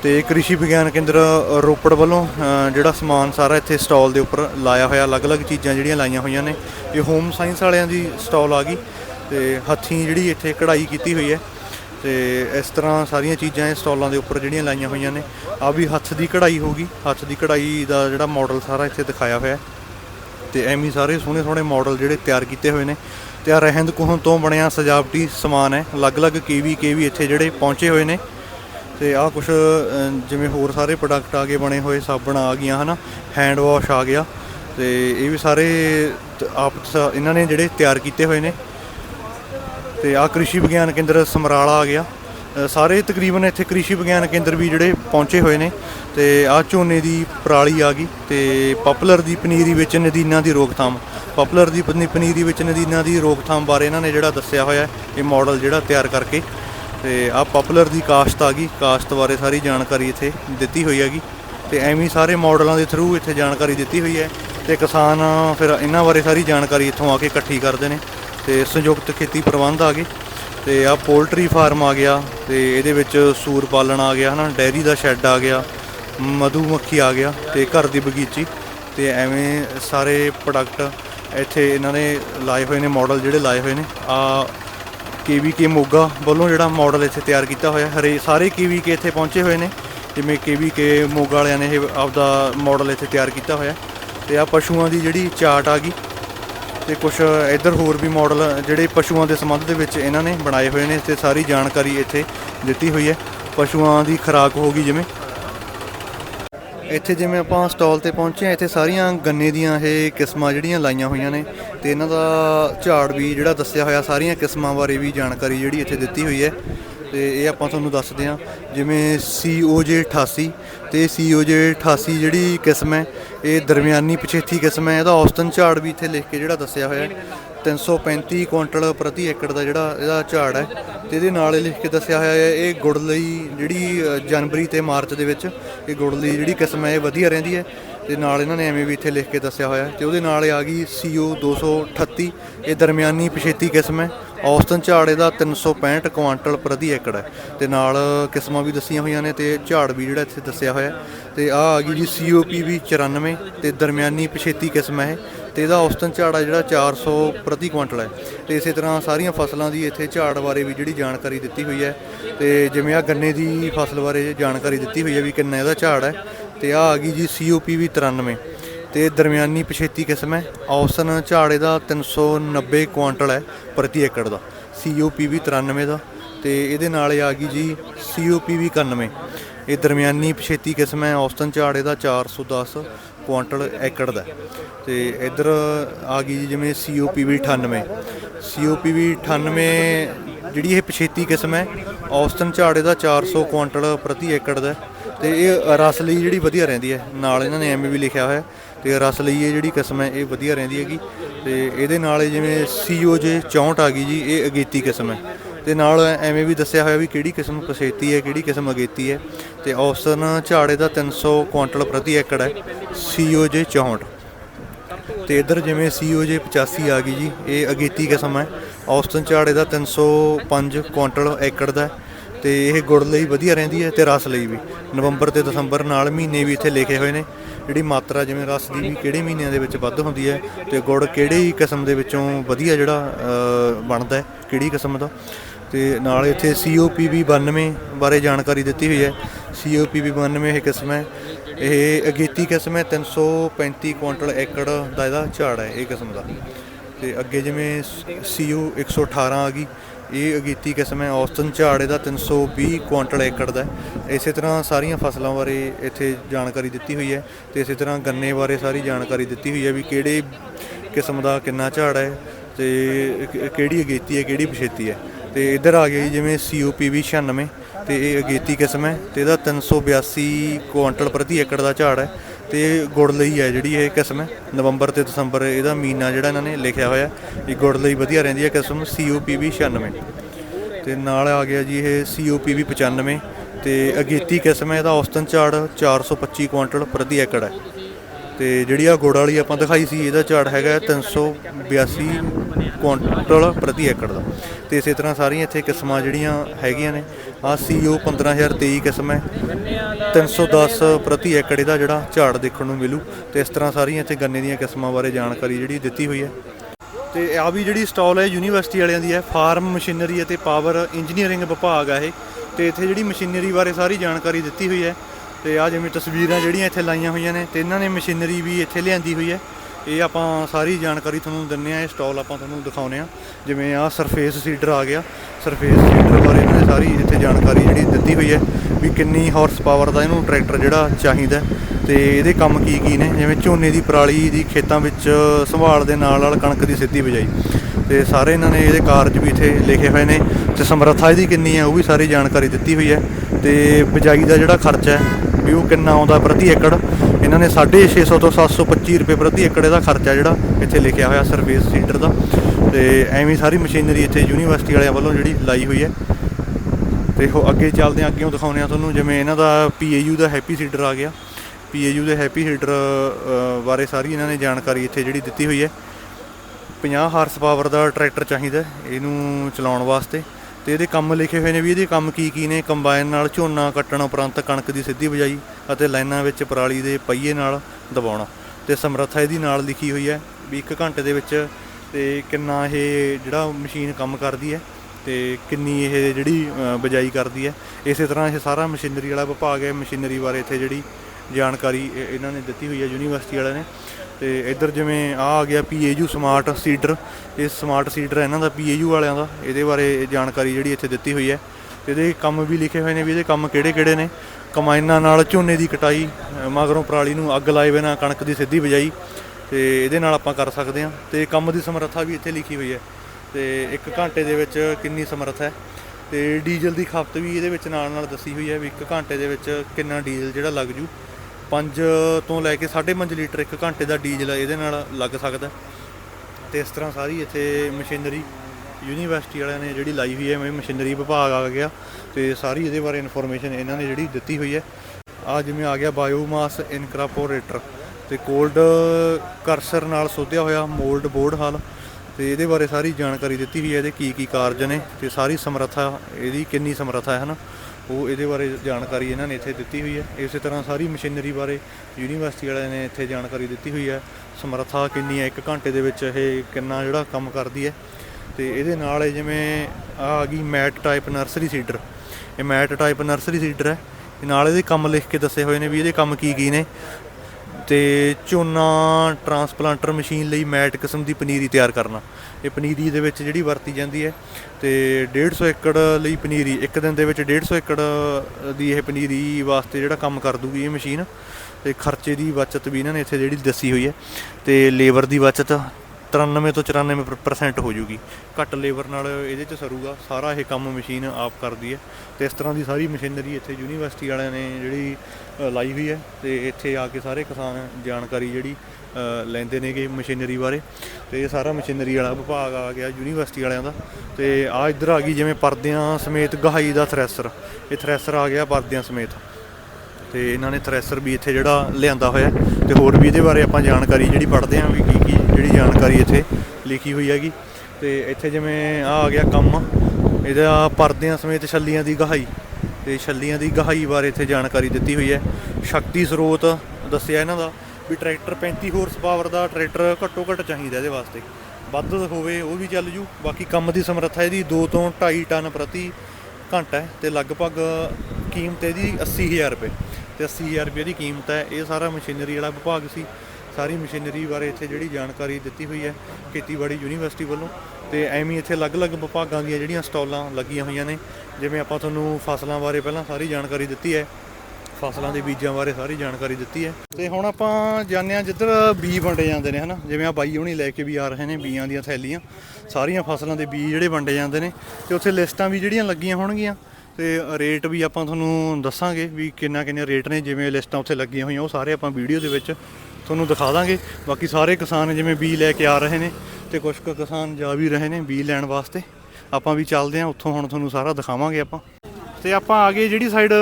Speaker 1: ਤੇ ਕ੍ਰਿਸ਼ੀ ਵਿਗਿਆਨ ਕੇਂਦਰ ਰੋਪੜ ਵੱਲੋਂ ਜਿਹੜਾ ਸਮਾਨ ਸਾਰਾ ਇੱਥੇ ਸਟਾਲ ਦੇ ਉੱਪਰ ਲਾਇਆ ਹੋਇਆ, ਅਲੱਗ-ਅਲੱਗ ਚੀਜ਼ਾਂ ਜਿਹੜੀਆਂ ਲਾਈਆਂ ਹੋਈਆਂ ਨੇ। ਇਹ ਹੋਮ ਸਾਇੰਸ ਵਾਲਿਆਂ ਦੀ ਸਟਾਲ ਆ ਗਈ ਤੇ ਹੱਥੀਂ ਜਿਹੜੀ ਇੱਥੇ ਕਢਾਈ ਕੀਤੀ ਹੋਈ ਹੈ ਤੇ ਇਸ ਤਰ੍ਹਾਂ ਸਾਰੀਆਂ ਚੀਜ਼ਾਂ ਇਹ ਸਟਾਲਾਂ ਦੇ ਉੱਪਰ ਜਿਹੜੀਆਂ ਲਾਈਆਂ ਹੋਈਆਂ ਨੇ। ਆ ਵੀ ਹੱਥ ਦੀ ਕਢਾਈ ਹੋਗੀ ਹੱਥ ਦੀ ਕਢਾਈ ਦਾ ਜਿਹੜਾ ਮਾਡਲ ਸਾਰਾ ਇੱਥੇ ਦਿਖਾਇਆ ਹੋਇਆ ਹੈ ਤੇ ਐਵੇਂ ਸਾਰੇ ਸੋਹਣੇ ਸੋਹਣੇ ਮਾਡਲ ਜਿਹੜੇ ਤਿਆਰ ਕੀਤੇ ਹੋਏ ਨੇ। ਤੇ ਆ ਰਹਿੰਦ ਕੋਹਨ ਤੋਂ ਬਣਿਆ ਸਜਾਵਟੀ ਸਮਾਨ ਹੈ। ਅਲੱਗ-ਅਲੱਗ ਕੇਵੀ ਕੇਵੀ ਇੱਥੇ ਜਿਹੜੇ ਪਹੁੰਚੇ ਹੋਏ ਨੇ। ਤੇ ਆ ਕੁਝ ਜਿਵੇਂ ਹੋਰ ਸਾਰੇ ਪ੍ਰੋਡਕਟ ਆ ਗਏ, ਬਣੇ ਹੋਏ ਸਾਬਣ ਆ ਗਈਆਂ, ਹਨਾ? ਹੈਂਡ ਵਾਸ਼ ਆ ਗਿਆ। ਤੇ ਇਹ ਵੀ ਸਾਰੇ ਆਪ ਇਹਨਾਂ ਨੇ ਜਿਹੜੇ ਤਿਆਰ ਕੀਤੇ ਹੋਏ ਨੇ। ਤੇ ਆ ਕ੍ਰਿਸ਼ੀ ਵਿਗਿਆਨ ਕੇਂਦਰ ਸਮਰਾਲਾ ਆ ਗਿਆ। ਸਾਰੇ ਤਕਰੀਬਨ ਇੱਥੇ ਕ੍ਰਿਸ਼ੀ ਵਿਗਿਆਨ ਕੇਂਦਰ ਵੀ ਜਿਹੜੇ ਪਹੁੰਚੇ ਹੋਏ ਨੇ ਤੇ ਆ ਝੋਨੇ ਦੀ ਪਰਾਲੀ ਆ ਗਈ ਤੇ ਪਪੂਲਰ ਦੀ ਪਨੀਰੀ ਵਿੱਚ ਨਦੀਨਾਂ ਦੀ ਰੋਕਥਾਮ। ਪਪਲਰ ਦੀ ਪਨੀ- ਪਨੀਰੀ ਵਿੱਚ ਨਦੀਨਾਂ ਦੀ ਰੋਕਥਾਮ ਬਾਰੇ ਇਹਨਾਂ ਨੇ ਜਿਹੜਾ ਦੱਸਿਆ ਹੋਇਆ ਇਹ ਮਾਡਲ ਜਿਹੜਾ ਤਿਆਰ ਕਰਕੇ ਤੇ ਆ ਪਪੂਲਰ ਦੀ ਕਾਸ਼ਤ ਆ ਗਈ, ਕਾਸ਼ਤ ਬਾਰੇ ਸਾਰੀ ਜਾਣਕਾਰੀ ਇੱਥੇ ਦਿੱਤੀ ਹੋਈ ਹੈਗੀ ਤੇ ਐਵੇਂ ਸਾਰੇ ਮਾਡਲਾਂ ਦੇ ਥਰੂ ਇੱਥੇ ਜਾਣਕਾਰੀ ਦਿੱਤੀ ਹੋਈ ਹੈ ਤੇ ਕਿਸਾਨ ਫਿਰ ਇਹਨਾਂ ਬਾਰੇ ਸਾਰੀ ਜਾਣਕਾਰੀ ਇੱਥੋਂ ਆ ਕੇ ਇਕੱਠੀ ਕਰਦੇ ਨੇ ਤੇ ਸੰਯੁਕਤ ਖੇਤੀ ਪ੍ਰਬੰਧ ਆ ਗਏ। ਤੇ ਆ ਪੋਲਟਰੀ ਫਾਰਮ ਆ ਗਿਆ ਤੇ ਇਹਦੇ ਵਿੱਚ ਸੂਰ ਪਾਲਣ ਆ ਗਿਆ, ਹਨਾ? ਡੈਰੀ ਦਾ ਸ਼ੈੱਡ ਆ ਗਿਆ, ਮਧੂ ਮੱਖੀ ਆ ਗਿਆ ਤੇ ਘਰ ਦੀ ਬਗੀਚੀ ਤੇ ਐਵੇਂ ਸਾਰੇ ਪ੍ਰੋਡਕਟ ਇੱਥੇ ਇਹਨਾਂ ਨੇ ਲਾਏ ਹੋਏ ਨੇ ਮਾਡਲ ਜਿਹੜੇ ਲਾਏ ਹੋਏ ਨੇ। ਆ ਕੇਵੀਕੇ ਮੋਗਾ ਵੱਲੋਂ ਜਿਹੜਾ ਮਾਡਲ ਇੱਥੇ ਤਿਆਰ ਕੀਤਾ ਹੋਇਆ, ਹਰੇ ਸਾਰੇ ਕੇਵੀਕੇ ਇੱਥੇ ਪਹੁੰਚੇ ਹੋਏ ਨੇ, ਜਿਵੇਂ ਕੇ ਮੋਗਾ ਵਾਲਿਆਂ ਨੇ ਇਹ ਆਪਦਾ ਮਾਡਲ ਇੱਥੇ ਤਿਆਰ ਕੀਤਾ ਹੋਇਆ। ਤੇ ਆ ਪਸ਼ੂਆਂ ਦੀ ਜਿਹੜੀ ਚਾਰਟ ਆ ਗਈ ਤੇ ਕੁਝ ਇੱਧਰ ਹੋਰ ਵੀ ਮਾਡਲ ਜਿਹੜੇ ਪਸ਼ੂਆਂ ਦੇ ਸੰਬੰਧ ਦੇ ਵਿੱਚ ਇਹਨਾਂ ਨੇ ਬਣਾਏ ਹੋਏ ਨੇ ਤੇ ਸਾਰੀ ਜਾਣਕਾਰੀ ਇੱਥੇ ਦਿੱਤੀ ਹੋਈ ਹੈ। ਪਸ਼ੂਆਂ ਦੀ ਖੁਰਾਕ ਹੋ ਗਈ ਜਿਵੇਂ ਇੱਥੇ ਜਿਵੇਂ ਆਪਾਂ ਸਟਾਲ ਤੇ ਪਹੁੰਚੇ ਆ ਇੱਥੇ ਸਾਰੀਆਂ ਗੰਨੇ ਦੀਆਂ ਇਹ ਕਿਸਮਾਂ ਜਿਹੜੀਆਂ ਲਾਈਆਂ ਹੋਈਆਂ ਨੇ ਤੇ ਇਹਨਾਂ ਦਾ ਝਾੜ ਵੀ ਜਿਹੜਾ ਦੱਸਿਆ ਹੋਇਆ ਸਾਰੀਆਂ ਕਿਸਮਾਂ ਬਾਰੇ ਵੀ ਜਾਣਕਾਰੀ ਜਿਹੜੀ ਇੱਥੇ ਦਿੱਤੀ ਹੋਈ ਹੈ। ਤੇ ਇਹ ਆਪਾਂ ਤੁਹਾਨੂੰ ਦੱਸਦੇ ਹਾਂ, ਜਿਵੇਂ COJ 88 ਤੇ COJ 88 ਜਿਹੜੀ ਕਿਸਮ ਹੈ, ਇਹ ਦਰਮਿਆਨੀ ਪਛੇਤੀ ਕਿਸਮ ਹੈ। ਇਹਦਾ ਔਸਤਨ ਝਾੜ ਵੀ ਇੱਥੇ ਲਿਖ ਕੇ ਜਿਹੜਾ ਦੱਸਿਆ ਹੋਇਆ ਹੈ 335 ਕੁਇੰਟਲ ਪ੍ਰਤੀ ਏਕੜ ਦਾ ਜਿਹੜਾ ਇਹਦਾ ਝਾੜ ਹੈ ਤੇ ਇਹਦੇ ਨਾਲ ਇਹ ਲਿਖ ਕੇ ਦੱਸਿਆ ਹੋਇਆ ਹੈ, ਇਹ ਗੁੜ ਲਈ ਜਿਹੜੀ ਜਨਵਰੀ ਤੇ ਮਾਰਚ ਦੇ ਵਿੱਚ ਇਹ ਗੁੜ ਲਈ ਜਿਹੜੀ ਕਿਸਮ ਹੈ, ਇਹ ਵਧੀਆ ਰਹਿੰਦੀ ਹੈ ਤੇ ਨਾਲ ਇਹਨਾਂ ਨੇ ਐਵੇਂ ਵੀ ਇੱਥੇ ਲਿਖ ਕੇ ਦੱਸਿਆ ਹੋਇਆ ਹੈ ਤੇ ਉਹਦੇ ਨਾਲ ਆ ਗਈ CO 238 ਇਹ ਦਰਮਿਆਨੀ ਪਛੇਤੀ ਕਿਸਮ ਹੈ। ਔਸਤਨ ਝਾੜ ਇਹਦਾ 365 ਕੁਆਂਟਲ ਪ੍ਰਤੀ ਏਕੜ ਹੈ ਤੇ ਨਾਲ ਕਿਸਮਾਂ ਵੀ ਦੱਸੀਆਂ ਹੋਈਆਂ ਨੇ ਤੇ ਝਾੜ ਵੀ ਜਿਹੜਾ ਇੱਥੇ ਦੱਸਿਆ ਹੋਇਆ ਹੈ। ਤੇ ਆ ਆ ਗਈ ਜੀ COPV 94 ਤੇ ਦਰਮਿਆਨੀ ਪਛੇਤੀ ਕਿਸਮ ਹੈ ਇਹ। ਤੇ ਇਹਦਾ ਔਸਤਨ ਝਾੜ ਆ ਜਿਹੜਾ 400 ਪ੍ਰਤੀ ਕੁਆਂਟਲ ਹੈ। ਤੇ ਇਸੇ ਤਰ੍ਹਾਂ ਸਾਰੀਆਂ ਫਸਲਾਂ ਦੀ ਇੱਥੇ ਝਾੜ ਬਾਰੇ ਵੀ ਜਿਹੜੀ ਜਾਣਕਾਰੀ ਦਿੱਤੀ ਹੋਈ ਹੈ। ਤੇ ਜਿਵੇਂ ਆ ਗੰਨੇ ਦੀ ਫਸਲ ਬਾਰੇ ਜਾਣਕਾਰੀ ਦਿੱਤੀ ਹੋਈ ਹੈ ਵੀ ਕਿੰਨਾ ਇਹਦਾ ਝਾੜ ਹੈ। ਤੇ ਆ ਆ ਗਈ ਜੀ COPV 93 ਤੇ ਦਰਮਿਆਨੀ ਪਛੇਤੀ ਕਿਸਮ ਹੈ। ਔਸਤਨ ਝਾੜ ਇਹਦਾ 390 ਕੁਆਂਟਲ ਹੈ ਪ੍ਰਤੀ ਏਕੜ ਦਾ। COPV 93 ਦਾ ਤੇ ਇਹਦੇ ਨਾਲ ਆ ਗਈ ਜੀ COPV 91 ਇਹ ਦਰਮਿਆਨੀ ਪਛੇਤੀ ਕਿਸਮ ਹੈ। ਔਸਤਨ ਝਾੜ ਇਹਦਾ 410 ਕੁਆਂਟਲ ਏਕੜ ਦਾ ਹੈ। ਤੇ ਇੱਧਰ ਆ ਗਈ ਜੀ ਜਿਵੇਂ COPV 98 COPV 98 ਜਿਹੜੀ ਇਹ ਪਛੇਤੀ ਕਿਸਮ ਹੈ ਔਸਤਨ ਝਾੜ ਇਹਦਾ 400 ਕੁਆਂਟਲ ਪ੍ਰਤੀ ਏਕੜ ਦਾ ਹੈ। ਤੇ ਇਹ ਰਸ ਲਈ ਜਿਹੜੀ ਵਧੀਆ ਰਹਿੰਦੀ ਹੈ। ਨਾਲ ਇਹਨਾਂ ਨੇ ਐਵੇਂ ਵੀ ਲਿਖਿਆ ਹੋਇਆ ਤੇ ਰਸ ਲਈ ਇਹ ਜਿਹੜੀ ਕਿਸਮ ਹੈ, ਇਹ ਵਧੀਆ ਰਹਿੰਦੀ ਹੈਗੀ। ਤੇ ਇਹਦੇ ਨਾਲ ਇਹ ਜਿਵੇਂ COJ 64 ਆ ਗਈ ਜੀ, ਇਹ ਅਗੇਤੀ ਕਿਸਮ ਹੈ। ਤੇ ਨਾਲ ਐਵੇਂ ਵੀ ਦੱਸਿਆ ਹੋਇਆ ਵੀ ਕਿਹੜੀ ਕਿਸਮ ਪਛੇਤੀ ਹੈ, ਕਿਹੜੀ ਕਿਸਮ ਅਗੇਤੀ ਹੈ। ਤੇ ਔਸਤਨ ਝਾੜੇ ਦਾ 300 ਕੁਆਂਟਲ ਪ੍ਰਤੀ ਏਕੜ ਹੈ COJ 64 ਤੇ ਇੱਧਰ ਜਿਵੇਂ COJ 85 ਆ ਗਈ ਜੀ, ਇਹ ਅਗੇਤੀ ਕਿਸਮ ਹੈ। ਔਸਤਨ ਝਾੜੇ ਦਾ 305 ਕੁਆਂਟਲ ਏਕੜ ਦਾ ਹੈ। ਤੇ ਇਹ ਗੁੜ ਲਈ ਵਧੀਆ ਰਹਿੰਦੀ ਹੈ ਤੇ ਰਸ ਲਈ ਵੀ। ਨਵੰਬਰ ਤੇ ਦਸੰਬਰ ਨਾਲ ਮਹੀਨੇ ਵੀ ਇੱਥੇ ਲਿਖੇ ਹੋਏ ਨੇ। ਜਿਹੜੀ ਮਾਤਰਾ ਜਿਵੇਂ ਰਸ ਦੀ ਵੀ ਕਿਹੜੇ ਮਹੀਨਿਆਂ ਦੇ ਵਿੱਚ ਵੱਧ ਹੁੰਦੀ ਹੈ ਤੇ ਗੁੜ ਕਿਹੜੀ ਕਿਸਮ ਦੇ ਵਿੱਚੋਂ ਵਧੀਆ ਜਿਹੜਾ ਬਣਦਾ ਹੈ, ਕਿਹੜੀ ਕਿਸਮ ਦਾ? ਤੇ ਨਾਲ ਇੱਥੇ COPV 92 ਬਾਰੇ ਜਾਣਕਾਰੀ ਦਿੱਤੀ ਹੋਈ ਹੈ। COPV 92 ਇਹ ਕਿਸਮ ਹੈ। ਇਹ ਅਗੇਤੀ ਕਿਸਮ ਹੈ 335 ਕੁਇੰਟਲ ਏਕੜ ਦਾ ਇਹਦਾ ਝਾੜ ਹੈ ਇਹ ਕਿਸਮ ਦਾ। ਤੇ ਅੱਗੇ ਜਿਵੇਂ CO 118 ਆ ਗਈ ਇਹ ਅਗੇਤੀ ਕਿਸਮ ਹੈ, ਔਸਤਨ ਝਾੜ ਇਹਦਾ 320 ਕੁਇੰਟਲ ਏਕੜ ਦਾ ਇਸੇ ਤਰ੍ਹਾਂ ਸਾਰੀਆਂ ਫਸਲਾਂ ਬਾਰੇ ਇੱਥੇ ਜਾਣਕਾਰੀ ਦਿੱਤੀ ਹੋਈ ਹੈ ਤੇ ਇਸੇ ਤਰ੍ਹਾਂ ਗੰਨੇ ਬਾਰੇ ਸਾਰੀ ਜਾਣਕਾਰੀ ਦਿੱਤੀ ਹੋਈ ਹੈ ਵੀ ਕਿਹੜੇ ਕਿਸਮ ਦਾ ਕਿੰਨਾ ਝਾੜ ਹੈ ਤੇ ਕਿਹੜੀ ਅਗੇਤੀ ਹੈ, ਕਿਹੜੀ ਪਛੇਤੀ ਹੈ। ਤੇ ਇੱਧਰ ਆ ਗਈ ਜਿਵੇਂ COPV 96 ਤੇ ਇਹ ਅਗੇਤੀ ਕਿਸਮ ਹੈ ਤੇ ਇਹਦਾ 382 ਕੁਇੰਟਲ ਪ੍ਰਤੀ ਏਕੜ ਦਾ ਝਾੜ ਹੈ। ਤੇ ਗੁੜ ਲਈ ਹੈ ਜਿਹੜੀ ਇਹ ਕਿਸਮ ਹੈ। ਨਵੰਬਰ ਤੇ ਦਸੰਬਰ ਇਹਦਾ ਮਹੀਨਾ ਜਿਹੜਾ ਇਹਨਾਂ ਨੇ ਲਿਖਿਆ ਹੋਇਆ ਇਹ ਗੁੜ ਲਈ ਵਧੀਆ ਰਹਿੰਦੀ ਹੈ, ਕਿਸਮ COPV 96 ਤੇ ਨਾਲ ਆ ਗਿਆ ਜੀ ਇਹ COPV 95 ਤੇ ਅਗੇਤੀ ਕਿਸਮ ਹੈ, ਇਹਦਾ ਔਸਤਨ ਝਾੜ 425 ਕੁਇੰਟਲ ਪ੍ਰਤੀ ਏਕੜ ਹੈ। ਤੇ ਜਿਹੜੀ ਆ ਗੁੜ ਵਾਲੀ ਆਪਾਂ ਦਿਖਾਈ ਸੀ, ਇਹਦਾ ਝਾੜ ਹੈਗਾ ਹੈ 382 ਕੁਇੰਟਲ ਪ੍ਰਤੀ ਏਕੜ ਦਾ। ਤੇ ਇਸੇ ਤਰ੍ਹਾਂ ਸਾਰੀਆਂ ਇੱਥੇ ਕਿਸਮਾਂ ਜਿਹੜੀਆਂ ਹੈਗੀਆਂ ਨੇ ਆ CO 15023 ਕਿਸਮ ਹੈ। 310 ਪ੍ਰਤੀ ਏਕੜ ਇਹਦਾ ਜਿਹੜਾ ਝਾੜ ਦੇਖਣ ਨੂੰ ਮਿਲੂ। ਤੇ ਇਸ ਤਰ੍ਹਾਂ ਸਾਰੀਆਂ ਇੱਥੇ ਗੰਨੇ ਦੀਆਂ ਕਿਸਮਾਂ ਬਾਰੇ ਜਾਣਕਾਰੀ ਜਿਹੜੀ ਦਿੱਤੀ ਹੋਈ ਹੈ। ਤੇ ਆ ਵੀ ਜਿਹੜੀ ਸਟਾਲ ਹੈ, ਯੂਨੀਵਰਸਿਟੀ ਵਾਲਿਆਂ ਦੀ ਹੈ, ਫਾਰਮ ਮਸ਼ੀਨਰੀ ਅਤੇ ਪਾਵਰ ਇੰਜੀਨੀਅਰਿੰਗ ਵਿਭਾਗ ਆ ਇਹ। ਤੇ ਇੱਥੇ ਜਿਹੜੀ ਮਸ਼ੀਨਰੀ ਬਾਰੇ ਸਾਰੀ ਜਾਣਕਾਰੀ ਦਿੱਤੀ ਹੋਈ ਹੈ। ਤੇ ਆ ਜਿਵੇਂ ਤਸਵੀਰਾਂ ਜਿਹੜੀਆਂ ਇੱਥੇ ਲਾਈਆਂ ਹੋਈਆਂ ਨੇ ਤੇ ਇਹਨਾਂ ਨੇ ਮਸ਼ੀਨਰੀ ਵੀ ਇੱਥੇ ਲਿਆਂਦੀ ਹੋਈ ਹੈ। ਇਹ ਆਪਾਂ ਸਾਰੀ ਜਾਣਕਾਰੀ ਤੁਹਾਨੂੰ ਦਿੰਨੇ ਆ ਇਹ ਸਟਾਲ ਆਪਾਂ ਤੁਹਾਨੂੰ ਦਿਖਾਉਨੇ ਆ ਜਿਵੇਂ ਆ ਸਰਫੇਸ ਸੀਡਰ ਆ ਗਿਆ। ਸਰਫੇਸ ਸੀਡਰ ਬਾਰੇ ਇਹਨਾਂ ਨੇ ਸਾਰੀ ਇੱਥੇ ਜਾਣਕਾਰੀ ਜਿਹੜੀ ਦਿੱਤੀ ਹੋਈ ਹੈ ਵੀ ਕਿੰਨੀ ਹਾਰਸ ਪਾਵਰ ਦਾ ਇਹਨੂੰ ਟਰੈਕਟਰ ਜਿਹੜਾ ਚਾਹੀਦਾ ਹੈ। ਤੇ ਇਹਦੇ ਕੰਮ ਕੀ ਕੀ ਨੇ? ਜਿਵੇਂ ਝੋਨੇ ਦੀ ਪਰਾਲੀ ਦੀ ਖੇਤਾਂ ਵਿੱਚ ਸੰਭਾਲ ਦੇ ਨਾਲ ਨਾਲ ਕਣਕ ਦੀ ਸਿੱਧੀ ਬਿਜਾਈ। ਤੇ ਸਾਰੇ ਇਹਨਾਂ ਨੇ ਇਹਦੇ ਕਾਰਜ ਵੀ ਇੱਥੇ ਲਿਖੇ ਹੋਏ ਨੇ ਤੇ ਸਮਰੱਥਾ ਇਹਦੀ ਕਿੰਨੀ ਹੈ ਉਹ ਵੀ ਸਾਰੀ ਜਾਣਕਾਰੀ ਦਿੱਤੀ ਹੋਈ ਹੈ। ਤੇ ਬਿਜਾਈ ਦਾ ਜਿਹੜਾ ਖਰਚਾ ਹੈ ਵੀ ਉਹ ਕਿੰਨਾ ਆਉਂਦਾ ਪ੍ਰਤੀ ਏਕੜ? ਇਹਨਾਂ ਨੇ 650 ਤੋਂ 725 ਰੁਪਏ ਪ੍ਰਤੀ ਏਕੜ ਇਹਦਾ ਖਰਚਾ ਜਿਹੜਾ ਇੱਥੇ ਲਿਖਿਆ ਹੋਇਆ ਸਰਵਿਸ ਸੀਡਰ ਦਾ। ਤੇ ਐਵੇਂ ਸਾਰੀ ਮਸ਼ੀਨਰੀ ਇੱਥੇ ਯੂਨੀਵਰਸਿਟੀ ਵਾਲਿਆਂ ਵੱਲੋਂ ਜਿਹੜੀ ਲਾਈ ਹੋਈ ਹੈ। ਤੇ ਉਹ ਅੱਗੇ ਚੱਲਦੇ ਹਾਂ, ਅੱਗੇੋਂ ਦਿਖਾਉਂਦੇ ਆ ਤੁਹਾਨੂੰ, ਜਿਵੇਂ ਇਹਨਾਂ ਦਾ PAU ਦਾ ਹੈਪੀ ਸੀਡਰ ਆ ਗਿਆ। PAU ਦੇ ਹੈਪੀ ਸੀਡਰ ਬਾਰੇ ਸਾਰੀ ਇਹਨਾਂ ਨੇ ਜਾਣਕਾਰੀ ਇੱਥੇ ਜਿਹੜੀ ਦਿੱਤੀ ਹੋਈ ਹੈ। 50 ਹਾਰਸ ਪਾਵਰ ਦਾ ਟਰੈਕਟਰ ਚਾਹੀਦਾ ਇਹਨੂੰ ਚਲਾਉਣ ਵਾਸਤੇ। ਤੇ ਇਹਦੇ ਕੰਮ ਲਿਖੇ ਹੋਏ ਨੇ ਵੀ ਇਹਦੇ ਕੰਮ ਕੀ ਕੀ ਨੇ ਕੰਬਾਈਨ ਨਾਲ ਝੋਨਾ ਕੱਟਣ ਉਪਰੰਤ ਕਣਕ ਦੀ ਸਿੱਧੀ ਬਜਾਈ ਅਤੇ ਲਾਈਨਾਂ ਵਿੱਚ ਪਰਾਲੀ ਦੇ ਪਹੀਏ ਨਾਲ ਦਬਾਉਣਾ। ਤੇ ਸਮਰੱਥਾ ਇਹਦੀ ਨਾਲ ਲਿਖੀ ਹੋਈ ਹੈ ਵੀ 1 ਘੰਟੇ ਦੇ ਵਿੱਚ ਤੇ ਕਿੰਨਾ ਇਹ ਜਿਹੜਾ ਮਸ਼ੀਨ ਕੰਮ ਕਰਦੀ ਹੈ ਤੇ ਕਿੰਨੀ ਇਹ ਜਿਹੜੀ ਅ, ਬਿਜਾਈ ਕਰਦੀ ਹੈ। ਇਸੇ ਤਰ੍ਹਾਂ ਇਹ ਸਾਰਾ ਮਸ਼ੀਨਰੀ ਵਾਲਾ ਵਿਭਾਗ ਹੈ। ਮਸ਼ੀਨਰੀ ਬਾਰੇ ਇੱਥੇ ਜਿਹੜੀ ਜਾਣਕਾਰੀ ਇਹਨਾਂ ਨੇ ਦਿੱਤੀ ਹੋਈ ਹੈ ਯੂਨੀਵਰਸਿਟੀ ਵਾਲਿਆਂ ਨੇ। ਤੇ ਇੱਧਰ ਜਿਵੇਂ ਆ ਆ ਗਿਆ ਪੀਏਯੂ ਸਮਾਰਟ ਸੀਡਰ ਇਹ ਸਮਾਰਟ ਸੀਡਰ ਇਹਨਾਂ ਦਾ, ਪੀਏਯੂ ਵਾਲਿਆਂ ਦਾ। ਇਹਦੇ ਬਾਰੇ ਜਾਣਕਾਰੀ ਜਿਹੜੀ ਇੱਥੇ ਦਿੱਤੀ ਹੋਈ ਹੈ। ਇਹਦੇ ਕੰਮ ਵੀ ਲਿਖੇ ਹੋਏ ਨੇ ਵੀ ਇਹਦੇ ਕੰਮ ਕਿਹੜੇ ਕਿਹੜੇ ਨੇ। ਕਮਾਈਨਾਂ ਨਾਲ ਝੋਨੇ ਦੀ ਕਟਾਈ ਮਗਰੋਂ ਪਰਾਲੀ ਨੂੰ ਅੱਗ ਲਾਏ ਬਿਨਾਂ ਕਣਕ ਦੀ ਸਿੱਧੀ ਬਿਜਾਈ। ਤੇ ਇਹਦੇ ਨਾਲ ਆਪਾਂ ਕਰ ਸਕਦੇ ਹਾਂ। ਤੇ ਕੰਮ ਦੀ ਸਮਰੱਥਾ ਵੀ ਇੱਥੇ ਲਿਖੀ ਹੋਈ ਹੈ। ਤੇ 1 ਘੰਟੇ ਦੇ ਵਿੱਚ ਕਿੰਨੀ ਸਮਰੱਥਾ ਹੈ। ਤੇ ਡੀਜ਼ਲ ਦੀ ਖਪਤ ਵੀ ਇਹਦੇ ਵਿੱਚ ਨਾਲ ਨਾਲ ਦੱਸੀ ਹੋਈ ਹੈ ਵੀ 1 ਘੰਟੇ ਦੇ ਵਿੱਚ ਕਿੰਨਾ ਡੀਜ਼ਲ ਜਿਹੜਾ ਲੱਗ ਜੂ। 5 ਤੋਂ ਲੈ ਕੇ 5.5 ਲੀਟਰ 1 ਘੰਟੇ ਦਾ ਡੀਜ਼ਲ ਇਹਦੇ ਨਾਲ ਲੱਗ ਸਕਦਾ ਤੇ ਇਸ ਤਰ੍ਹਾਂ ਸਾਰੀ ਇੱਥੇ ਮਸ਼ੀਨਰੀ ਯੂਨੀਵਰਸਿਟੀ ਵਾਲਿਆਂ ਨੇ ਜਿਹੜੀ ਲਾਈ ਹੋਈ ਹੈ, ਮੈਂ ਮਸ਼ੀਨਰੀ ਵਿਭਾਗ ਆ ਗਿਆ ਤੇ ਸਾਰੀ ਇਹਦੇ ਬਾਰੇ ਇਨਫੋਰਮੇਸ਼ਨ ਇਹਨਾਂ ਨੇ ਜਿਹੜੀ ਦਿੱਤੀ ਹੋਈ ਹੈ। ਆ ਜਿਵੇਂ ਆ ਗਿਆ ਬਾਇਓਮਾਸ ਇਨਕਰਾਪੋਰੇਟਰ ਤੇ ਕੋਲਡ ਕਰਸਰ ਨਾਲ ਸੋਧਿਆ ਹੋਇਆ ਮੋਲਡ ਬੋਰਡ ਹਾਲ ਤੇ ਇਹਦੇ ਬਾਰੇ ਸਾਰੀ ਜਾਣਕਾਰੀ ਦਿੱਤੀ ਹੋਈ ਹੈ ਇਹਦੇ ਕੀ ਕੀ ਕਾਰਜ ਨੇ ਤੇ ਸਾਰੀ ਸਮਰੱਥਾ ਇਹਦੀ ਕਿੰਨੀ ਸਮਰੱਥਾ ਹੈ, ਹਨਾ? ਉਹ ਇਹਦੇ ਬਾਰੇ ਜਾਣਕਾਰੀ ਇਹਨਾਂ ਨੇ ਇੱਥੇ ਦਿੱਤੀ ਹੋਈ ਹੈ। ਇਸੇ ਤਰ੍ਹਾਂ ਸਾਰੀ ਮਸ਼ੀਨਰੀ ਬਾਰੇ ਯੂਨੀਵਰਸਿਟੀ ਵਾਲਿਆਂ ਨੇ ਇੱਥੇ ਜਾਣਕਾਰੀ ਦਿੱਤੀ ਹੋਈ ਹੈ। ਸਮਰੱਥਾ ਕਿੰਨੀ ਹੈ? ਇੱਕ ਘੰਟੇ ਦੇ ਵਿੱਚ ਇਹ ਕਿੰਨਾ ਜਿਹੜਾ ਕੰਮ ਕਰਦੀ ਹੈ। ਤੇ ਇਹਦੇ ਨਾਲ ਜਿਵੇਂ ਆਹ ਆ ਗਈ ਮੈਟ ਟਾਈਪ ਨਰਸਰੀ ਸੀਡਰ ਇਹ ਮੈਟ ਟਾਈਪ ਨਰਸਰੀ ਸੀਡਰ ਹੈ। ਤੇ ਨਾਲ ਇਹਦੇ ਕੰਮ ਲਿਖ ਕੇ ਦੱਸੇ ਹੋਏ ਨੇ ਵੀ ਇਹਦੇ ਕੰਮ ਕੀ ਕੀ ਨੇ। ਤੇ ਝੋਨਾ ਟਰਾਂਸਪਲਾਂਟਰ ਮਸ਼ੀਨ ਲਈ ਮੈਟ ਕਿਸਮ ਦੀ ਪਨੀਰੀ ਤਿਆਰ ਕਰਨਾ। ਇਹ ਪਨੀਰੀ ਦੇ ਵਿੱਚ ਜਿਹੜੀ ਵਰਤੀ ਜਾਂਦੀ ਹੈ ਤੇ 150 ਏਕੜ ਲਈ ਪਨੀਰੀ, ਇੱਕ ਦਿਨ ਦੇ ਵਿੱਚ 150 ਏਕੜ ਦੀ ਇਹ ਪਨੀਰੀ ਵਾਸਤੇ ਜਿਹੜਾ ਕੰਮ ਕਰ ਦੂਗੀ ਇਹ ਮਸ਼ੀਨ ਤੇ ਖਰਚੇ ਦੀ ਬਚਤ ਵੀ ਇਹਨਾਂ ਨੇ ਇੱਥੇ ਜਿਹੜੀ ਦੱਸੀ ਹੋਈ ਹੈ ਤੇ ਲੇਬਰ ਦੀ ਬਚਤ 93 ਤੋਂ 94% ਹੋ ਜੂਗੀ। ਘੱਟ ਲੇਬਰ ਨਾਲ ਇਹਦੇ ਚ ਸਰੂਗਾ। ਸਾਰਾ ਇਹ ਕੰਮ ਮਸ਼ੀਨ ਆਪ ਕਰਦੀ ਹੈ। ਤੇ ਇਸ ਤਰ੍ਹਾਂ ਦੀ ਸਾਰੀ ਮਸ਼ੀਨਰੀ ਇੱਥੇ ਯੂਨੀਵਰਸਿਟੀ ਵਾਲਿਆਂ ਨੇ ਜਿਹੜੀ ਲਾਈ ਹੋਈ ਹੈ। ਤੇ ਇੱਥੇ ਆ ਕੇ ਸਾਰੇ ਕਿਸਾਨ ਜਾਣਕਾਰੀ ਜਿਹੜੀ ਲੈਂਦੇ ਨੇਗੇ ਮਸ਼ੀਨਰੀ ਬਾਰੇ। ਤੇ ਇਹ ਸਾਰਾ ਮਸ਼ੀਨਰੀ ਵਾਲਾ ਵਿਭਾਗ ਆ ਗਿਆ ਯੂਨੀਵਰਸਿਟੀ ਵਾਲਿਆਂ ਦਾ। ਤੇ ਆ ਇੱਧਰ ਆ ਗਈ ਜਿਵੇਂ ਪਰਦਿਆਂ ਸਮੇਤ ਗਹਾਈ ਦਾ ਥ੍ਰੈਸਰ ਇਹ ਥ੍ਰੈਸਰ ਆ ਗਿਆ ਪਰਦਿਆਂ ਸਮੇਤ। ਤੇ ਇਹਨਾਂ ਨੇ ਥ੍ਰੈਸਰ ਵੀ ਇੱਥੇ ਜਿਹੜਾ ਲਿਆਂਦਾ ਹੋਇਆ ਤੇ ਹੋਰ ਵੀ ਇਹਦੇ ਬਾਰੇ ਆਪਾਂ ਜਾਣਕਾਰੀ ਜਿਹੜੀ ਪੜ੍ਹਦੇ ਆਂ ਵੀ ਕੀ ਕੀ ਜਿਹੜੀ ਜਾਣਕਾਰੀ ਇੱਥੇ ਲਿਖੀ ਹੋਈ ਹੈਗੀ। ਤੇ ਇੱਥੇ ਜਿਵੇਂ ਆ ਆ ਗਿਆ ਕੰਮ, ਇਹਦਾ ਪਰਦਿਆਂ ਸਮੇਤ ਛੱਲੀਆਂ ਦੀ ਗਹਾਈ, ਤੇ ਛੱਲੀਆਂ ਦੀ ਗਹਾਈ ਬਾਰੇ ਇੱਥੇ ਜਾਣਕਾਰੀ ਦਿੱਤੀ ਹੋਈ ਹੈ। ਸ਼ਕਤੀ ਸਰੋਤ ਦੱਸਿਆ ਇਹਨਾਂ ਦਾ ਵੀ ਟਰੈਕਟਰ 35 ਹੌਰਸ ਪਾਵਰ ਦਾ ਟਰੈਕਟਰ ਘੱਟੋ ਘੱਟ ਚਾਹੀਦਾ ਇਹਦੇ ਵਾਸਤੇ। ਵੱਧ ਹੋਵੇ ਉਹ ਵੀ ਚੱਲ ਜੂ, ਬਾਕੀ ਕੰਮ ਦੀ ਸਮਰੱਥਾ ਇਹਦੀ 2 ਤੋਂ 2.5 ਟਨ ਪ੍ਰਤੀ ਘੰਟਾ ਹੈ ਤੇ ਲਗਭਗ ਕੀਮਤ ਇਹਦੀ 80000 ਰੁਪਏ। ਤੇ 80000 ਰੁਪਏ ਦੀ ਕੀਮਤ ਹੈ। ਇਹ ਸਾਰਾ ਮਸ਼ੀਨਰੀ ਵਾਲਾ ਵਿਭਾਗ ਸੀ। ਸਾਰੀ ਮਸ਼ੀਨਰੀ ਬਾਰੇ ਇੱਥੇ ਜਿਹੜੀ ਜਾਣਕਾਰੀ ਦਿੱਤੀ ਹੋਈ ਹੈ ਖੇਤੀਬਾੜੀ ਯੂਨੀਵਰਸਿਟੀ ਵੱਲੋਂ। ਤੇ ਐਵੇਂ ਇੱਥੇ ਅਲੱਗ-ਅਲੱਗ ਵਿਭਾਗਾਂ ਦੀਆਂ ਜਿਹੜੀਆਂ ਸਟਾਲਾਂ ਲੱਗੀਆਂ ਹੋਈਆਂ ਨੇ, ਜਿਵੇਂ ਆਪਾਂ ਤੁਹਾਨੂੰ ਫਸਲਾਂ ਬਾਰੇ ਪਹਿਲਾਂ ਸਾਰੀ ਜਾਣਕਾਰੀ ਦਿੱਤੀ ਹੈ। ਫਸਲਾਂ ਦੇ ਬੀਜਾਂ ਬਾਰੇ ਸਾਰੀ ਜਾਣਕਾਰੀ ਦਿੱਤੀ ਹੈ। ਤੇ ਹੁਣ ਆਪਾਂ ਜਾਣਦੇ ਹਾਂ ਜਿੱਧਰ ਬੀਜ ਵੰਡੇ ਜਾਂਦੇ ਨੇ, ਹਨਾ? ਜਿਵੇਂ ਆ ਬਾਈ ਹੁਣੀ ਲੈ ਕੇ ਵੀ ਆ ਰਹੇ ਨੇ ਬੀਆਂ ਦੀਆਂ ਥੈਲੀਆਂ। ਸਾਰੀਆਂ ਫਸਲਾਂ ਦੇ ਬੀਜ ਜਿਹੜੇ ਵੰਡੇ ਜਾਂਦੇ ਨੇ। ਤੇ ਉੱਥੇ ਲਿਸਟਾਂ ਵੀ ਜਿਹੜੀਆਂ ਲੱਗੀਆਂ ਹੋਣਗੀਆਂ। ਤੇ ਰੇਟ ਵੀ ਆਪਾਂ ਤੁਹਾਨੂੰ ਦੱਸਾਂਗੇ ਵੀ ਕਿੰਨਾ ਕਿੰਨੇ ਰੇਟ ਨੇ, ਜਿਵੇਂ ਲਿਸਟਾਂ ਉੱਥੇ ਲੱਗੀਆਂ ਹੋਈਆਂ, ਉਹ ਸਾਰੇ ਆਪਾਂ ਵੀਡੀਓ ਦੇ ਵਿੱਚ ਤੁਹਾਨੂੰ ਦਿਖਾ ਦਾਂਗੇ। ਬਾਕੀ ਸਾਰੇ ਕਿਸਾਨ ਜਿਵੇਂ ਬੀ ਲੈ ਕੇ ਆ ਰਹੇ ਨੇ ਤੇ ਕੁਝ ਕੁ ਕਿਸਾਨ ਜਾ ਵੀ ਰਹੇ ਨੇ ਬੀ ਲੈਣ ਵਾਸਤੇ। ਆਪਾਂ ਵੀ ਚੱਲਦੇ ਹਾਂ, ਉੱਥੋਂ ਹੁਣ ਤੁਹਾਨੂੰ ਸਾਰਾ ਦਿਖਾਵਾਂਗੇ ਆਪਾਂ। ਤੇ ਆਪਾਂ ਆ ਗਏ ਜਿਹੜੀ ਸਾਈਡ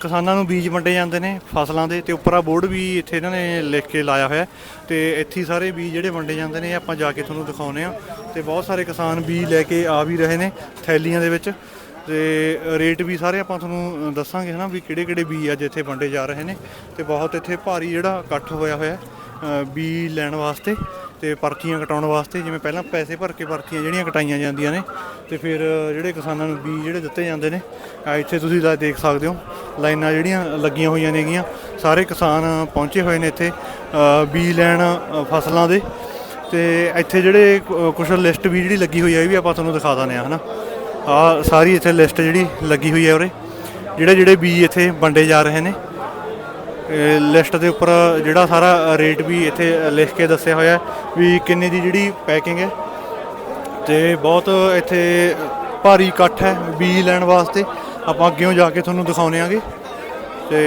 Speaker 1: ਕਿਸਾਨਾਂ ਨੂੰ ਬੀਜ ਵੰਡੇ ਜਾਂਦੇ ਨੇ ਫਸਲਾਂ ਦੇ, ਤੇ ਉੱਪਰ ਆ ਬੋਰਡ ਵੀ ਇੱਥੇ ਇਹਨਾਂ ਨੇ ਲਿਖ ਕੇ ਲਾਇਆ ਹੋਇਆ। ਹੈ ਤੇ ਇੱਥੇ ਸਾਰੇ ਬੀਜ ਜਿਹੜੇ ਵੰਡੇ ਜਾਂਦੇ ਨੇ, ਆਪਾਂ ਜਾ ਕੇ ਤੁਹਾਨੂੰ ਦਿਖਾਉਨੇ ਆ ਤੇ ਬਹੁਤ ਸਾਰੇ ਕਿਸਾਨ ਬੀਜ ਲੈ ਕੇ ਆ ਵੀ ਰਹੇ ਨੇ ਥੈਲੀਆਂ ਦੇ ਵਿੱਚ। ਤੇ ਰੇਟ ਵੀ ਸਾਰੇ ਆਪਾਂ ਤੁਹਾਨੂੰ ਦੱਸਾਂਗੇ ਹਨਾ ਵੀ ਕਿਹੜੇ ਕਿਹੜੇ ਬੀ ਅੱਜ ਇੱਥੇ ਵੰਡੇ ਜਾ ਰਹੇ ਨੇ ਤੇ ਬਹੁਤ ਇੱਥੇ ਭਾਰੀ ਜਿਹੜਾ ਇਕੱਠ ਹੋਇਆ ਹੋਇਆ ਬੀ ਲੈਣ ਵਾਸਤੇ ਤੇ ਪਰਚੀਆਂ ਕਟਾਉਣ ਵਾਸਤੇ, ਜਿਵੇਂ ਪਹਿਲਾਂ ਪੈਸੇ ਭਰ ਕੇ ਪਰਚੀਆਂ ਜਿਹੜੀਆਂ ਕਟਾਈਆਂ ਜਾਂਦੀਆਂ ਨੇ ਤੇ ਫਿਰ ਜਿਹੜੇ ਕਿਸਾਨਾਂ ਨੂੰ ਬੀ ਜਿਹੜੇ ਦਿੱਤੇ ਜਾਂਦੇ ਨੇ ਇੱਥੇ ਤੁਸੀਂ ਦਾ ਦੇਖ ਸਕਦੇ ਹੋ, ਲਾਈਨਾਂ ਜਿਹੜੀਆਂ ਲੱਗੀਆਂ ਹੋਈਆਂ ਨੇਗੀਆਂ, ਸਾਰੇ ਕਿਸਾਨ ਪਹੁੰਚੇ ਹੋਏ ਨੇ ਇੱਥੇ ਬੀ ਲੈਣ ਫਸਲਾਂ ਦੇ ਤੇ ਇੱਥੇ ਜਿਹੜੇ ਕੁਝ ਲਿਸਟ ਵੀ ਜਿਹੜੀ ਲੱਗੀ ਹੋਈ ਹੈ ਇਹ ਵੀ ਆਪਾਂ ਤੁਹਾਨੂੰ ਦਿਖਾ ਦਿੰਦੇ ਆ ਹਨਾ। ਆ ਸਾਰੀ ਇੱਥੇ ਲਿਸਟ ਜਿਹੜੀ ਲੱਗੀ ਹੋਈ ਹੈ ਉਰੇ। ਜਿਹੜੇ ਜਿਹੜੇ ਬੀਜ ਇੱਥੇ ਵੰਡੇ ਜਾ ਰਹੇ ਨੇ। ਲਿਸਟ ਦੇ ਉੱਪਰ ਜਿਹੜਾ ਸਾਰਾ ਰੇਟ ਵੀ ਇੱਥੇ ਲਿਖ ਕੇ ਦੱਸਿਆ ਹੋਇਆ ਵੀ ਕਿੰਨੇ ਦੀ ਜਿਹੜੀ ਪੈਕਿੰਗ ਹੈ। ਤੇ ਬਹੁਤ ਇੱਥੇ ਭਾਰੀ ਇਕੱਠ ਹੈ ਬੀਜ ਲੈਣ ਵਾਸਤੇ। ਆਪਾਂ ਅੱਗੇੋਂ ਜਾ ਕੇ ਤੁਹਾਨੂੰ ਦਿਖਾਉਨੇ ਆਂਗੇ। ਤੇ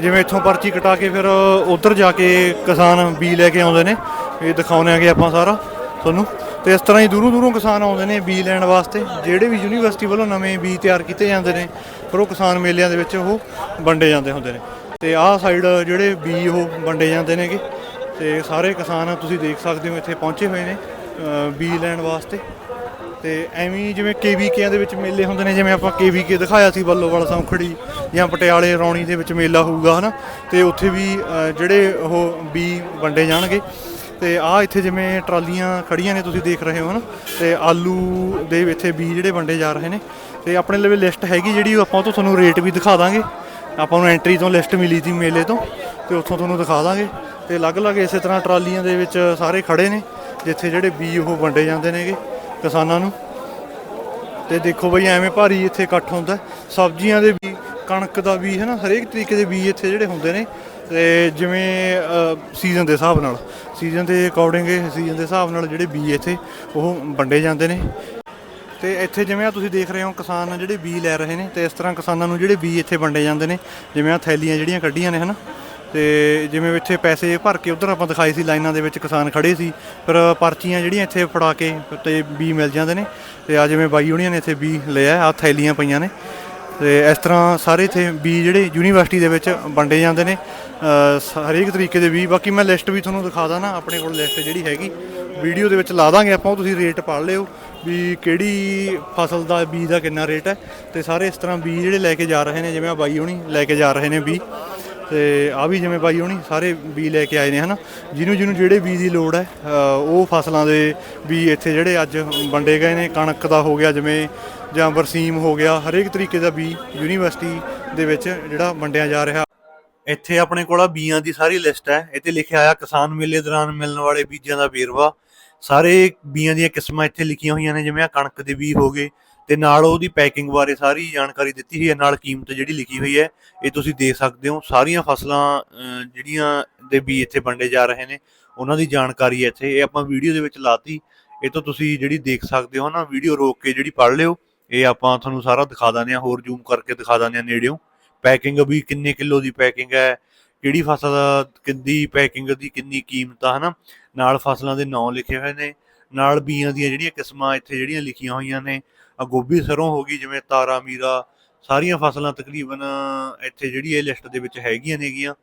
Speaker 1: ਜਿਵੇਂ ਇੱਥੋਂ ਪਰਚੀ ਕਟਾ ਕੇ ਫਿਰ ਉਧਰ ਜਾ ਕੇ ਕਿਸਾਨ ਬੀਜ ਲੈ ਕੇ ਆਉਂਦੇ ਨੇ। ਇਹ ਦਿਖਾਉਨੇ ਆਂਗੇ ਆਪਾਂ ਸਾਰਾ ਤੁਹਾਨੂੰ। ਤੇ ਇਸ ਤਰ੍ਹਾਂ ਹੀ ਦੂਰੋਂ ਦੂਰੋਂ ਕਿਸਾਨ ਆਉਂਦੇ ਨੇ ਬੀਜ ਲੈਣ ਵਾਸਤੇ। ਜਿਹੜੇ ਵੀ ਯੂਨੀਵਰਸਿਟੀ ਵੱਲੋਂ ਨਵੇਂ ਬੀਜ ਤਿਆਰ ਕੀਤੇ ਜਾਂਦੇ ਨੇ ਫਿਰ ਉਹ ਕਿਸਾਨ ਮੇਲਿਆਂ ਦੇ ਵਿੱਚ ਉਹ ਵੰਡੇ ਜਾਂਦੇ ਹੁੰਦੇ ਨੇ। ਤੇ ਆਹ ਸਾਈਡ ਜਿਹੜੇ ਬੀਜ ਉਹ ਵੰਡੇ ਜਾਂਦੇ ਨੇਗੇ। ਤੇ ਸਾਰੇ ਕਿਸਾਨ ਤੁਸੀਂ ਦੇਖ ਸਕਦੇ ਹੋ, ਇੱਥੇ ਪਹੁੰਚੇ ਹੋਏ ਨੇ ਬੀਜ ਲੈਣ ਵਾਸਤੇ। ਤੇ ਐਵੇਂ ਹੀ ਜਿਵੇਂ ਕੇਵੀਕੇ ਦੇ ਵਿੱਚ ਮੇਲੇ ਹੁੰਦੇ ਨੇ, ਜਿਵੇਂ ਆਪਾਂ ਕੇਵੀਕੇ ਦਿਖਾਇਆ ਸੀ ਬੱਲੋਵਾਲ ਸੌਂਖੜੀ ਜਾਂ ਪਟਿਆਲੇ ਰੌਣੀ ਦੇ ਵਿੱਚ ਮੇਲਾ ਹੋਊਗਾ, ਹਨਾ। ਤੇ ਉੱਥੇ ਵੀ ਜਿਹੜੇ ਉਹ ਬੀ ਵੰਡੇ ਜਾਣਗੇ। ਤੇ ਆ ਇੱਥੇ ਜਿਵੇਂ ਟਰਾਲੀਆਂ ਖੜੀਆਂ ਨੇ ਤੁਸੀਂ ਦੇਖ ਰਹੇ ਹੋ ਨਾ, ਤੇ ਆਲੂ ਦੇ ਇੱਥੇ ਬੀਜ ਜਿਹੜੇ ਵੰਡੇ ਜਾ ਰਹੇ ਨੇ। ਤੇ ਆਪਣੇ ਲਈ ਲਿਸਟ ਹੈਗੀ ਜਿਹੜੀ, ਉਹ ਆਪਾਂ ਤੋਂ ਤੁਹਾਨੂੰ ਰੇਟ ਵੀ ਦਿਖਾ ਦਾਂਗੇ। ਆਪਾਂ ਨੂੰ ਐਂਟਰੀ ਤੋਂ ਲਿਸਟ ਮਿਲੀ ਸੀ ਮੇਲੇ ਤੋਂ, ਤੇ ਉੱਥੋਂ ਤੁਹਾਨੂੰ ਦਿਖਾ ਦਾਂਗੇ। ਤੇ ਅਲੱਗ-ਅਲੱਗ ਇਸੇ ਤਰ੍ਹਾਂ ਟਰਾਲੀਆਂ ਦੇ ਵਿੱਚ ਸਾਰੇ ਖੜੇ ਨੇ, ਜਿੱਥੇ ਜਿਹੜੇ ਬੀਜ ਉਹ ਵੰਡੇ ਜਾਂਦੇ ਨੇਗੇ ਕਿਸਾਨਾਂ ਨੂੰ। ਤੇ ਦੇਖੋ ਬਈ, ਐਵੇਂ ਭਾਰੀ ਇੱਥੇ ਇਕੱਠ ਹੁੰਦਾ। ਸਬਜ਼ੀਆਂ ਦੇ ਵੀ, ਕਣਕ ਦਾ ਵੀ ਹੈ ਨਾ ਹਰੇਕ ਤਰੀਕੇ ਦੇ ਬੀਜ ਇੱਥੇ ਜਿਹੜੇ ਹੁੰਦੇ ਨੇ। ਤੇ ਜਿਵੇਂ ਸੀਜ਼ਨ ਦੇ ਹਿਸਾਬ ਨਾਲ। ਸੀਜ਼ਨ ਦੇ ਅਕੋਰਡਿੰਗ ਸੀਜ਼ਨ ਦੇ ਹਿਸਾਬ ਨਾਲ ਜਿਹੜੇ ਬੀਜ ਇੱਥੇ, ਉਹ ਵੰਡੇ ਜਾਂਦੇ ਨੇ। ਤੇ ਇੱਥੇ ਜਿਵੇਂ ਆ ਤੁਸੀਂ ਦੇਖ ਰਹੇ ਹੋ, ਕਿਸਾਨ ਜਿਹੜੇ ਬੀਜ ਲੈ ਰਹੇ ਨੇ, ਤੇ ਇਸ ਤਰ੍ਹਾਂ ਕਿਸਾਨਾਂ ਨੂੰ ਜਿਹੜੇ ਬੀਜ ਇੱਥੇ ਵੰਡੇ ਜਾਂਦੇ ਨੇ, ਜਿਵੇਂ ਆ ਥੈਲੀਆਂ ਜਿਹੜੀਆਂ ਕੱਢੀਆਂ ਨੇ, ਹਨਾ। ਤੇ ਜਿਵੇਂ ਇੱਥੇ ਪੈਸੇ ਭਰ ਕੇ ਉਧਰ ਆਪਾਂ ਦਿਖਾਈ ਸੀ, ਲਾਈਨਾਂ ਦੇ ਵਿੱਚ ਕਿਸਾਨ ਖੜੇ ਸੀ, ਪਰ ਪਰਚੀਆਂ ਜਿਹੜੀਆਂ ਇੱਥੇ ਫੜਾ ਕੇ ਤੇ ਬੀ ਮਿਲ ਜਾਂਦੇ ਨੇ। ਤੇ ਆ ਜਿਵੇਂ ਬਾਈ ਹੁਣੀਆਂ ਨੇ ਇੱਥੇ ਬੀ ਲਿਆ ਆ ਥੈਲੀਆਂ ਪਈਆਂ ਨੇ। ਤੇ ਇਸ ਤਰ੍ਹਾਂ ਸਾਰੇ ਇੱਥੇ ਬੀ ਜਿਹੜੇ ਯੂਨੀਵਰਸਿਟੀ ਦੇ ਵਿੱਚ ਵੰਡੇ ਜਾਂਦੇ ਨੇ। ਅ, ਸ- ਹਰੇਕ ਤਰੀਕੇ ਦੇ ਬੀ ਬਾਕੀ ਮੈਂ ਲਿਸਟ ਵੀ ਤੁਹਾਨੂੰ ਦਿਖਾ ਦਾਂ ਨਾ ਆਪਣੇ ਕੋਲ ਲਿਸਟ ਜਿਹੜੀ ਹੈਗੀ। ਵੀਡੀਓ ਦੇ ਵਿੱਚ ਲਾ ਦਾਂਗੇ ਆਪਾਂ ਉਹ ਤੁਸੀਂ ਰੇਟ ਪੜ੍ਹ ਲਿਓ ਵੀ ਕਿਹੜੀ ਫਸਲ ਦਾ ਬੀਜ ਦਾ ਕਿੰਨਾ ਰੇਟ ਹੈ। ਤੇ ਸਾਰੇ ਇਸ ਤਰ੍ਹਾਂ ਬੀਜ ਜਿਹੜੇ ਲੈ ਕੇ ਜਾ ਰਹੇ ਨੇ ਜਿਵੇਂ ਆ ਬਾਈ ਹੋਣੀ ਲੈ ਕੇ ਜਾ ਰਹੇ ਨੇ ਬੀ ਤੇ ਆ ਵੀ ਜਿਵੇਂ ਬਾਈ ਹੋਣੀ ਸਾਰੇ ਬੀ ਲੈ ਕੇ ਆਏ ਨੇ ਹਨਾ। ਜਿਹਨੂੰ ਜਿਹਨੂੰ ਜਿਹੜੇ ਬੀ ਦੀ ਲੋੜ ਹੈ ਅ, ਉਹ ਫਸਲਾਂ ਦੇ ਬੀ ਇੱਥੇ ਜਿਹੜੇ ਅੱਜ ਵੰਡੇ ਗਏ ਨੇ। ਕਣਕ ਦਾ ਹੋ ਗਿਆ ਜਿਵੇਂ ਜਾਂ ਬਰਸੀਮ ਹੋ ਗਿਆ ਹਰੇਕ ਤਰੀਕੇ ਦਾ ਬੀ ਯੂਨੀਵਰਸਿਟੀ ਦੇ ਵਿੱਚ ਜਿਹੜਾ ਵੰਡਿਆ ਜਾ ਰਿਹਾ। ਇੱਥੇ ਆਪਣੇ ਕੋਲ ਆ, ਬੀਆਂ ਦੀ ਸਾਰੀ ਲਿਸਟ ਹੈ। ਇੱਥੇ ਲਿਖਿਆ ਆਇਆ ਕਿਸਾਨ ਮੇਲੇ ਦੌਰਾਨ ਮਿਲਣ ਵਾਲੇ ਬੀਜਾਂ ਦਾ ਵੇਰਵਾ। ਸਾਰੇ ਬੀਆਂ ਦੀਆਂ ਕਿਸਮਾਂ ਇੱਥੇ ਲਿਖੀਆਂ ਹੋਈਆਂ ਨੇ, ਜਿਵੇਂ ਆ ਕਣਕ ਦੇ ਬੀ ਹੋ ਗਏ ਤੇ ਨਾਲ ਉਹਦੀ ਪੈਕਿੰਗ ਬਾਰੇ ਸਾਰੀ ਜਾਣਕਾਰੀ ਦਿੱਤੀ ਹੋਈ ਹੈ, ਨਾਲ ਕੀਮਤ ਜਿਹੜੀ ਲਿਖੀ ਹੋਈ ਹੈ, ਇਹ ਤੁਸੀਂ ਦੇਖ ਸਕਦੇ ਹੋ। ਸਾਰੀਆਂ ਫਸਲਾਂ ਜਿਹੜੀਆਂ ਦੇ ਬੀ ਇੱਥੇ ਵੰਡੇ ਜਾ ਰਹੇ ਨੇ, ਉਹਨਾਂ ਦੀ ਜਾਣਕਾਰੀ ਇੱਥੇ। ਇਹ ਆਪਾਂ ਵੀਡੀਓ ਦੇ ਵਿੱਚ ਲਾਤੀ, ਇਹ ਤੋਂ ਤੁਸੀਂ ਜਿਹੜੀ ਦੇਖ ਸਕਦੇ ਹੋ ਨਾ ਵੀਡੀਓ ਰੋਕ ਕੇ ਜਿਹੜੀ ਪੜ੍ਹ ਲਿਓ, ਇਹ ਆਪਾਂ ਤੁਹਾਨੂੰ ਸਾਰਾ ਦਿਖਾ ਦਿੰਦੇ ਹਾਂ, ਹੋਰ ਜ਼ੂਮ ਕਰਕੇ ਦਿਖਾ ਦਿੰਦੇ ਹਾਂ ਨੇੜਿਓਂ। ਪੈਕਿੰਗ ਵੀ ਕਿੰਨੇ ਕਿਲੋ ਦੀ ਪੈਕਿੰਗ ਹੈ, ਕਿਹੜੀ ਫਸਲ, ਕਿੰਦੀ ਪੈਕਿੰਗ ਦੀ ਕਿੰਨੀ ਕੀਮਤ ਆ, ਹਨਾ? ਨਾਲ ਫਸਲਾਂ ਦੇ ਨਾਂ ਲਿਖੇ ਹੋਏ ਨੇ, ਨਾਲ ਬੀਆਂ ਦੀਆਂ ਜਿਹੜੀਆਂ ਕਿਸਮਾਂ ਇੱਥੇ ਜਿਹੜੀਆਂ ਲਿਖੀਆਂ ਹੋਈਆਂ ਨੇ ਆ ਗੋਭੀ ਸਰੋਂ ਹੋ ਗਈ, ਜਿਵੇਂ ਤਾਰਾ ਮੀਰਾ ਸਾਰੀਆਂ ਫਸਲਾਂ ਤਕਰੀਬਨ ਇੱਥੇ ਜਿਹੜੀ ਇਹ ਲਿਸਟ ਦੇ ਵਿੱਚ ਹੈਗੀਆਂ ਨੇਗੀਆਂ।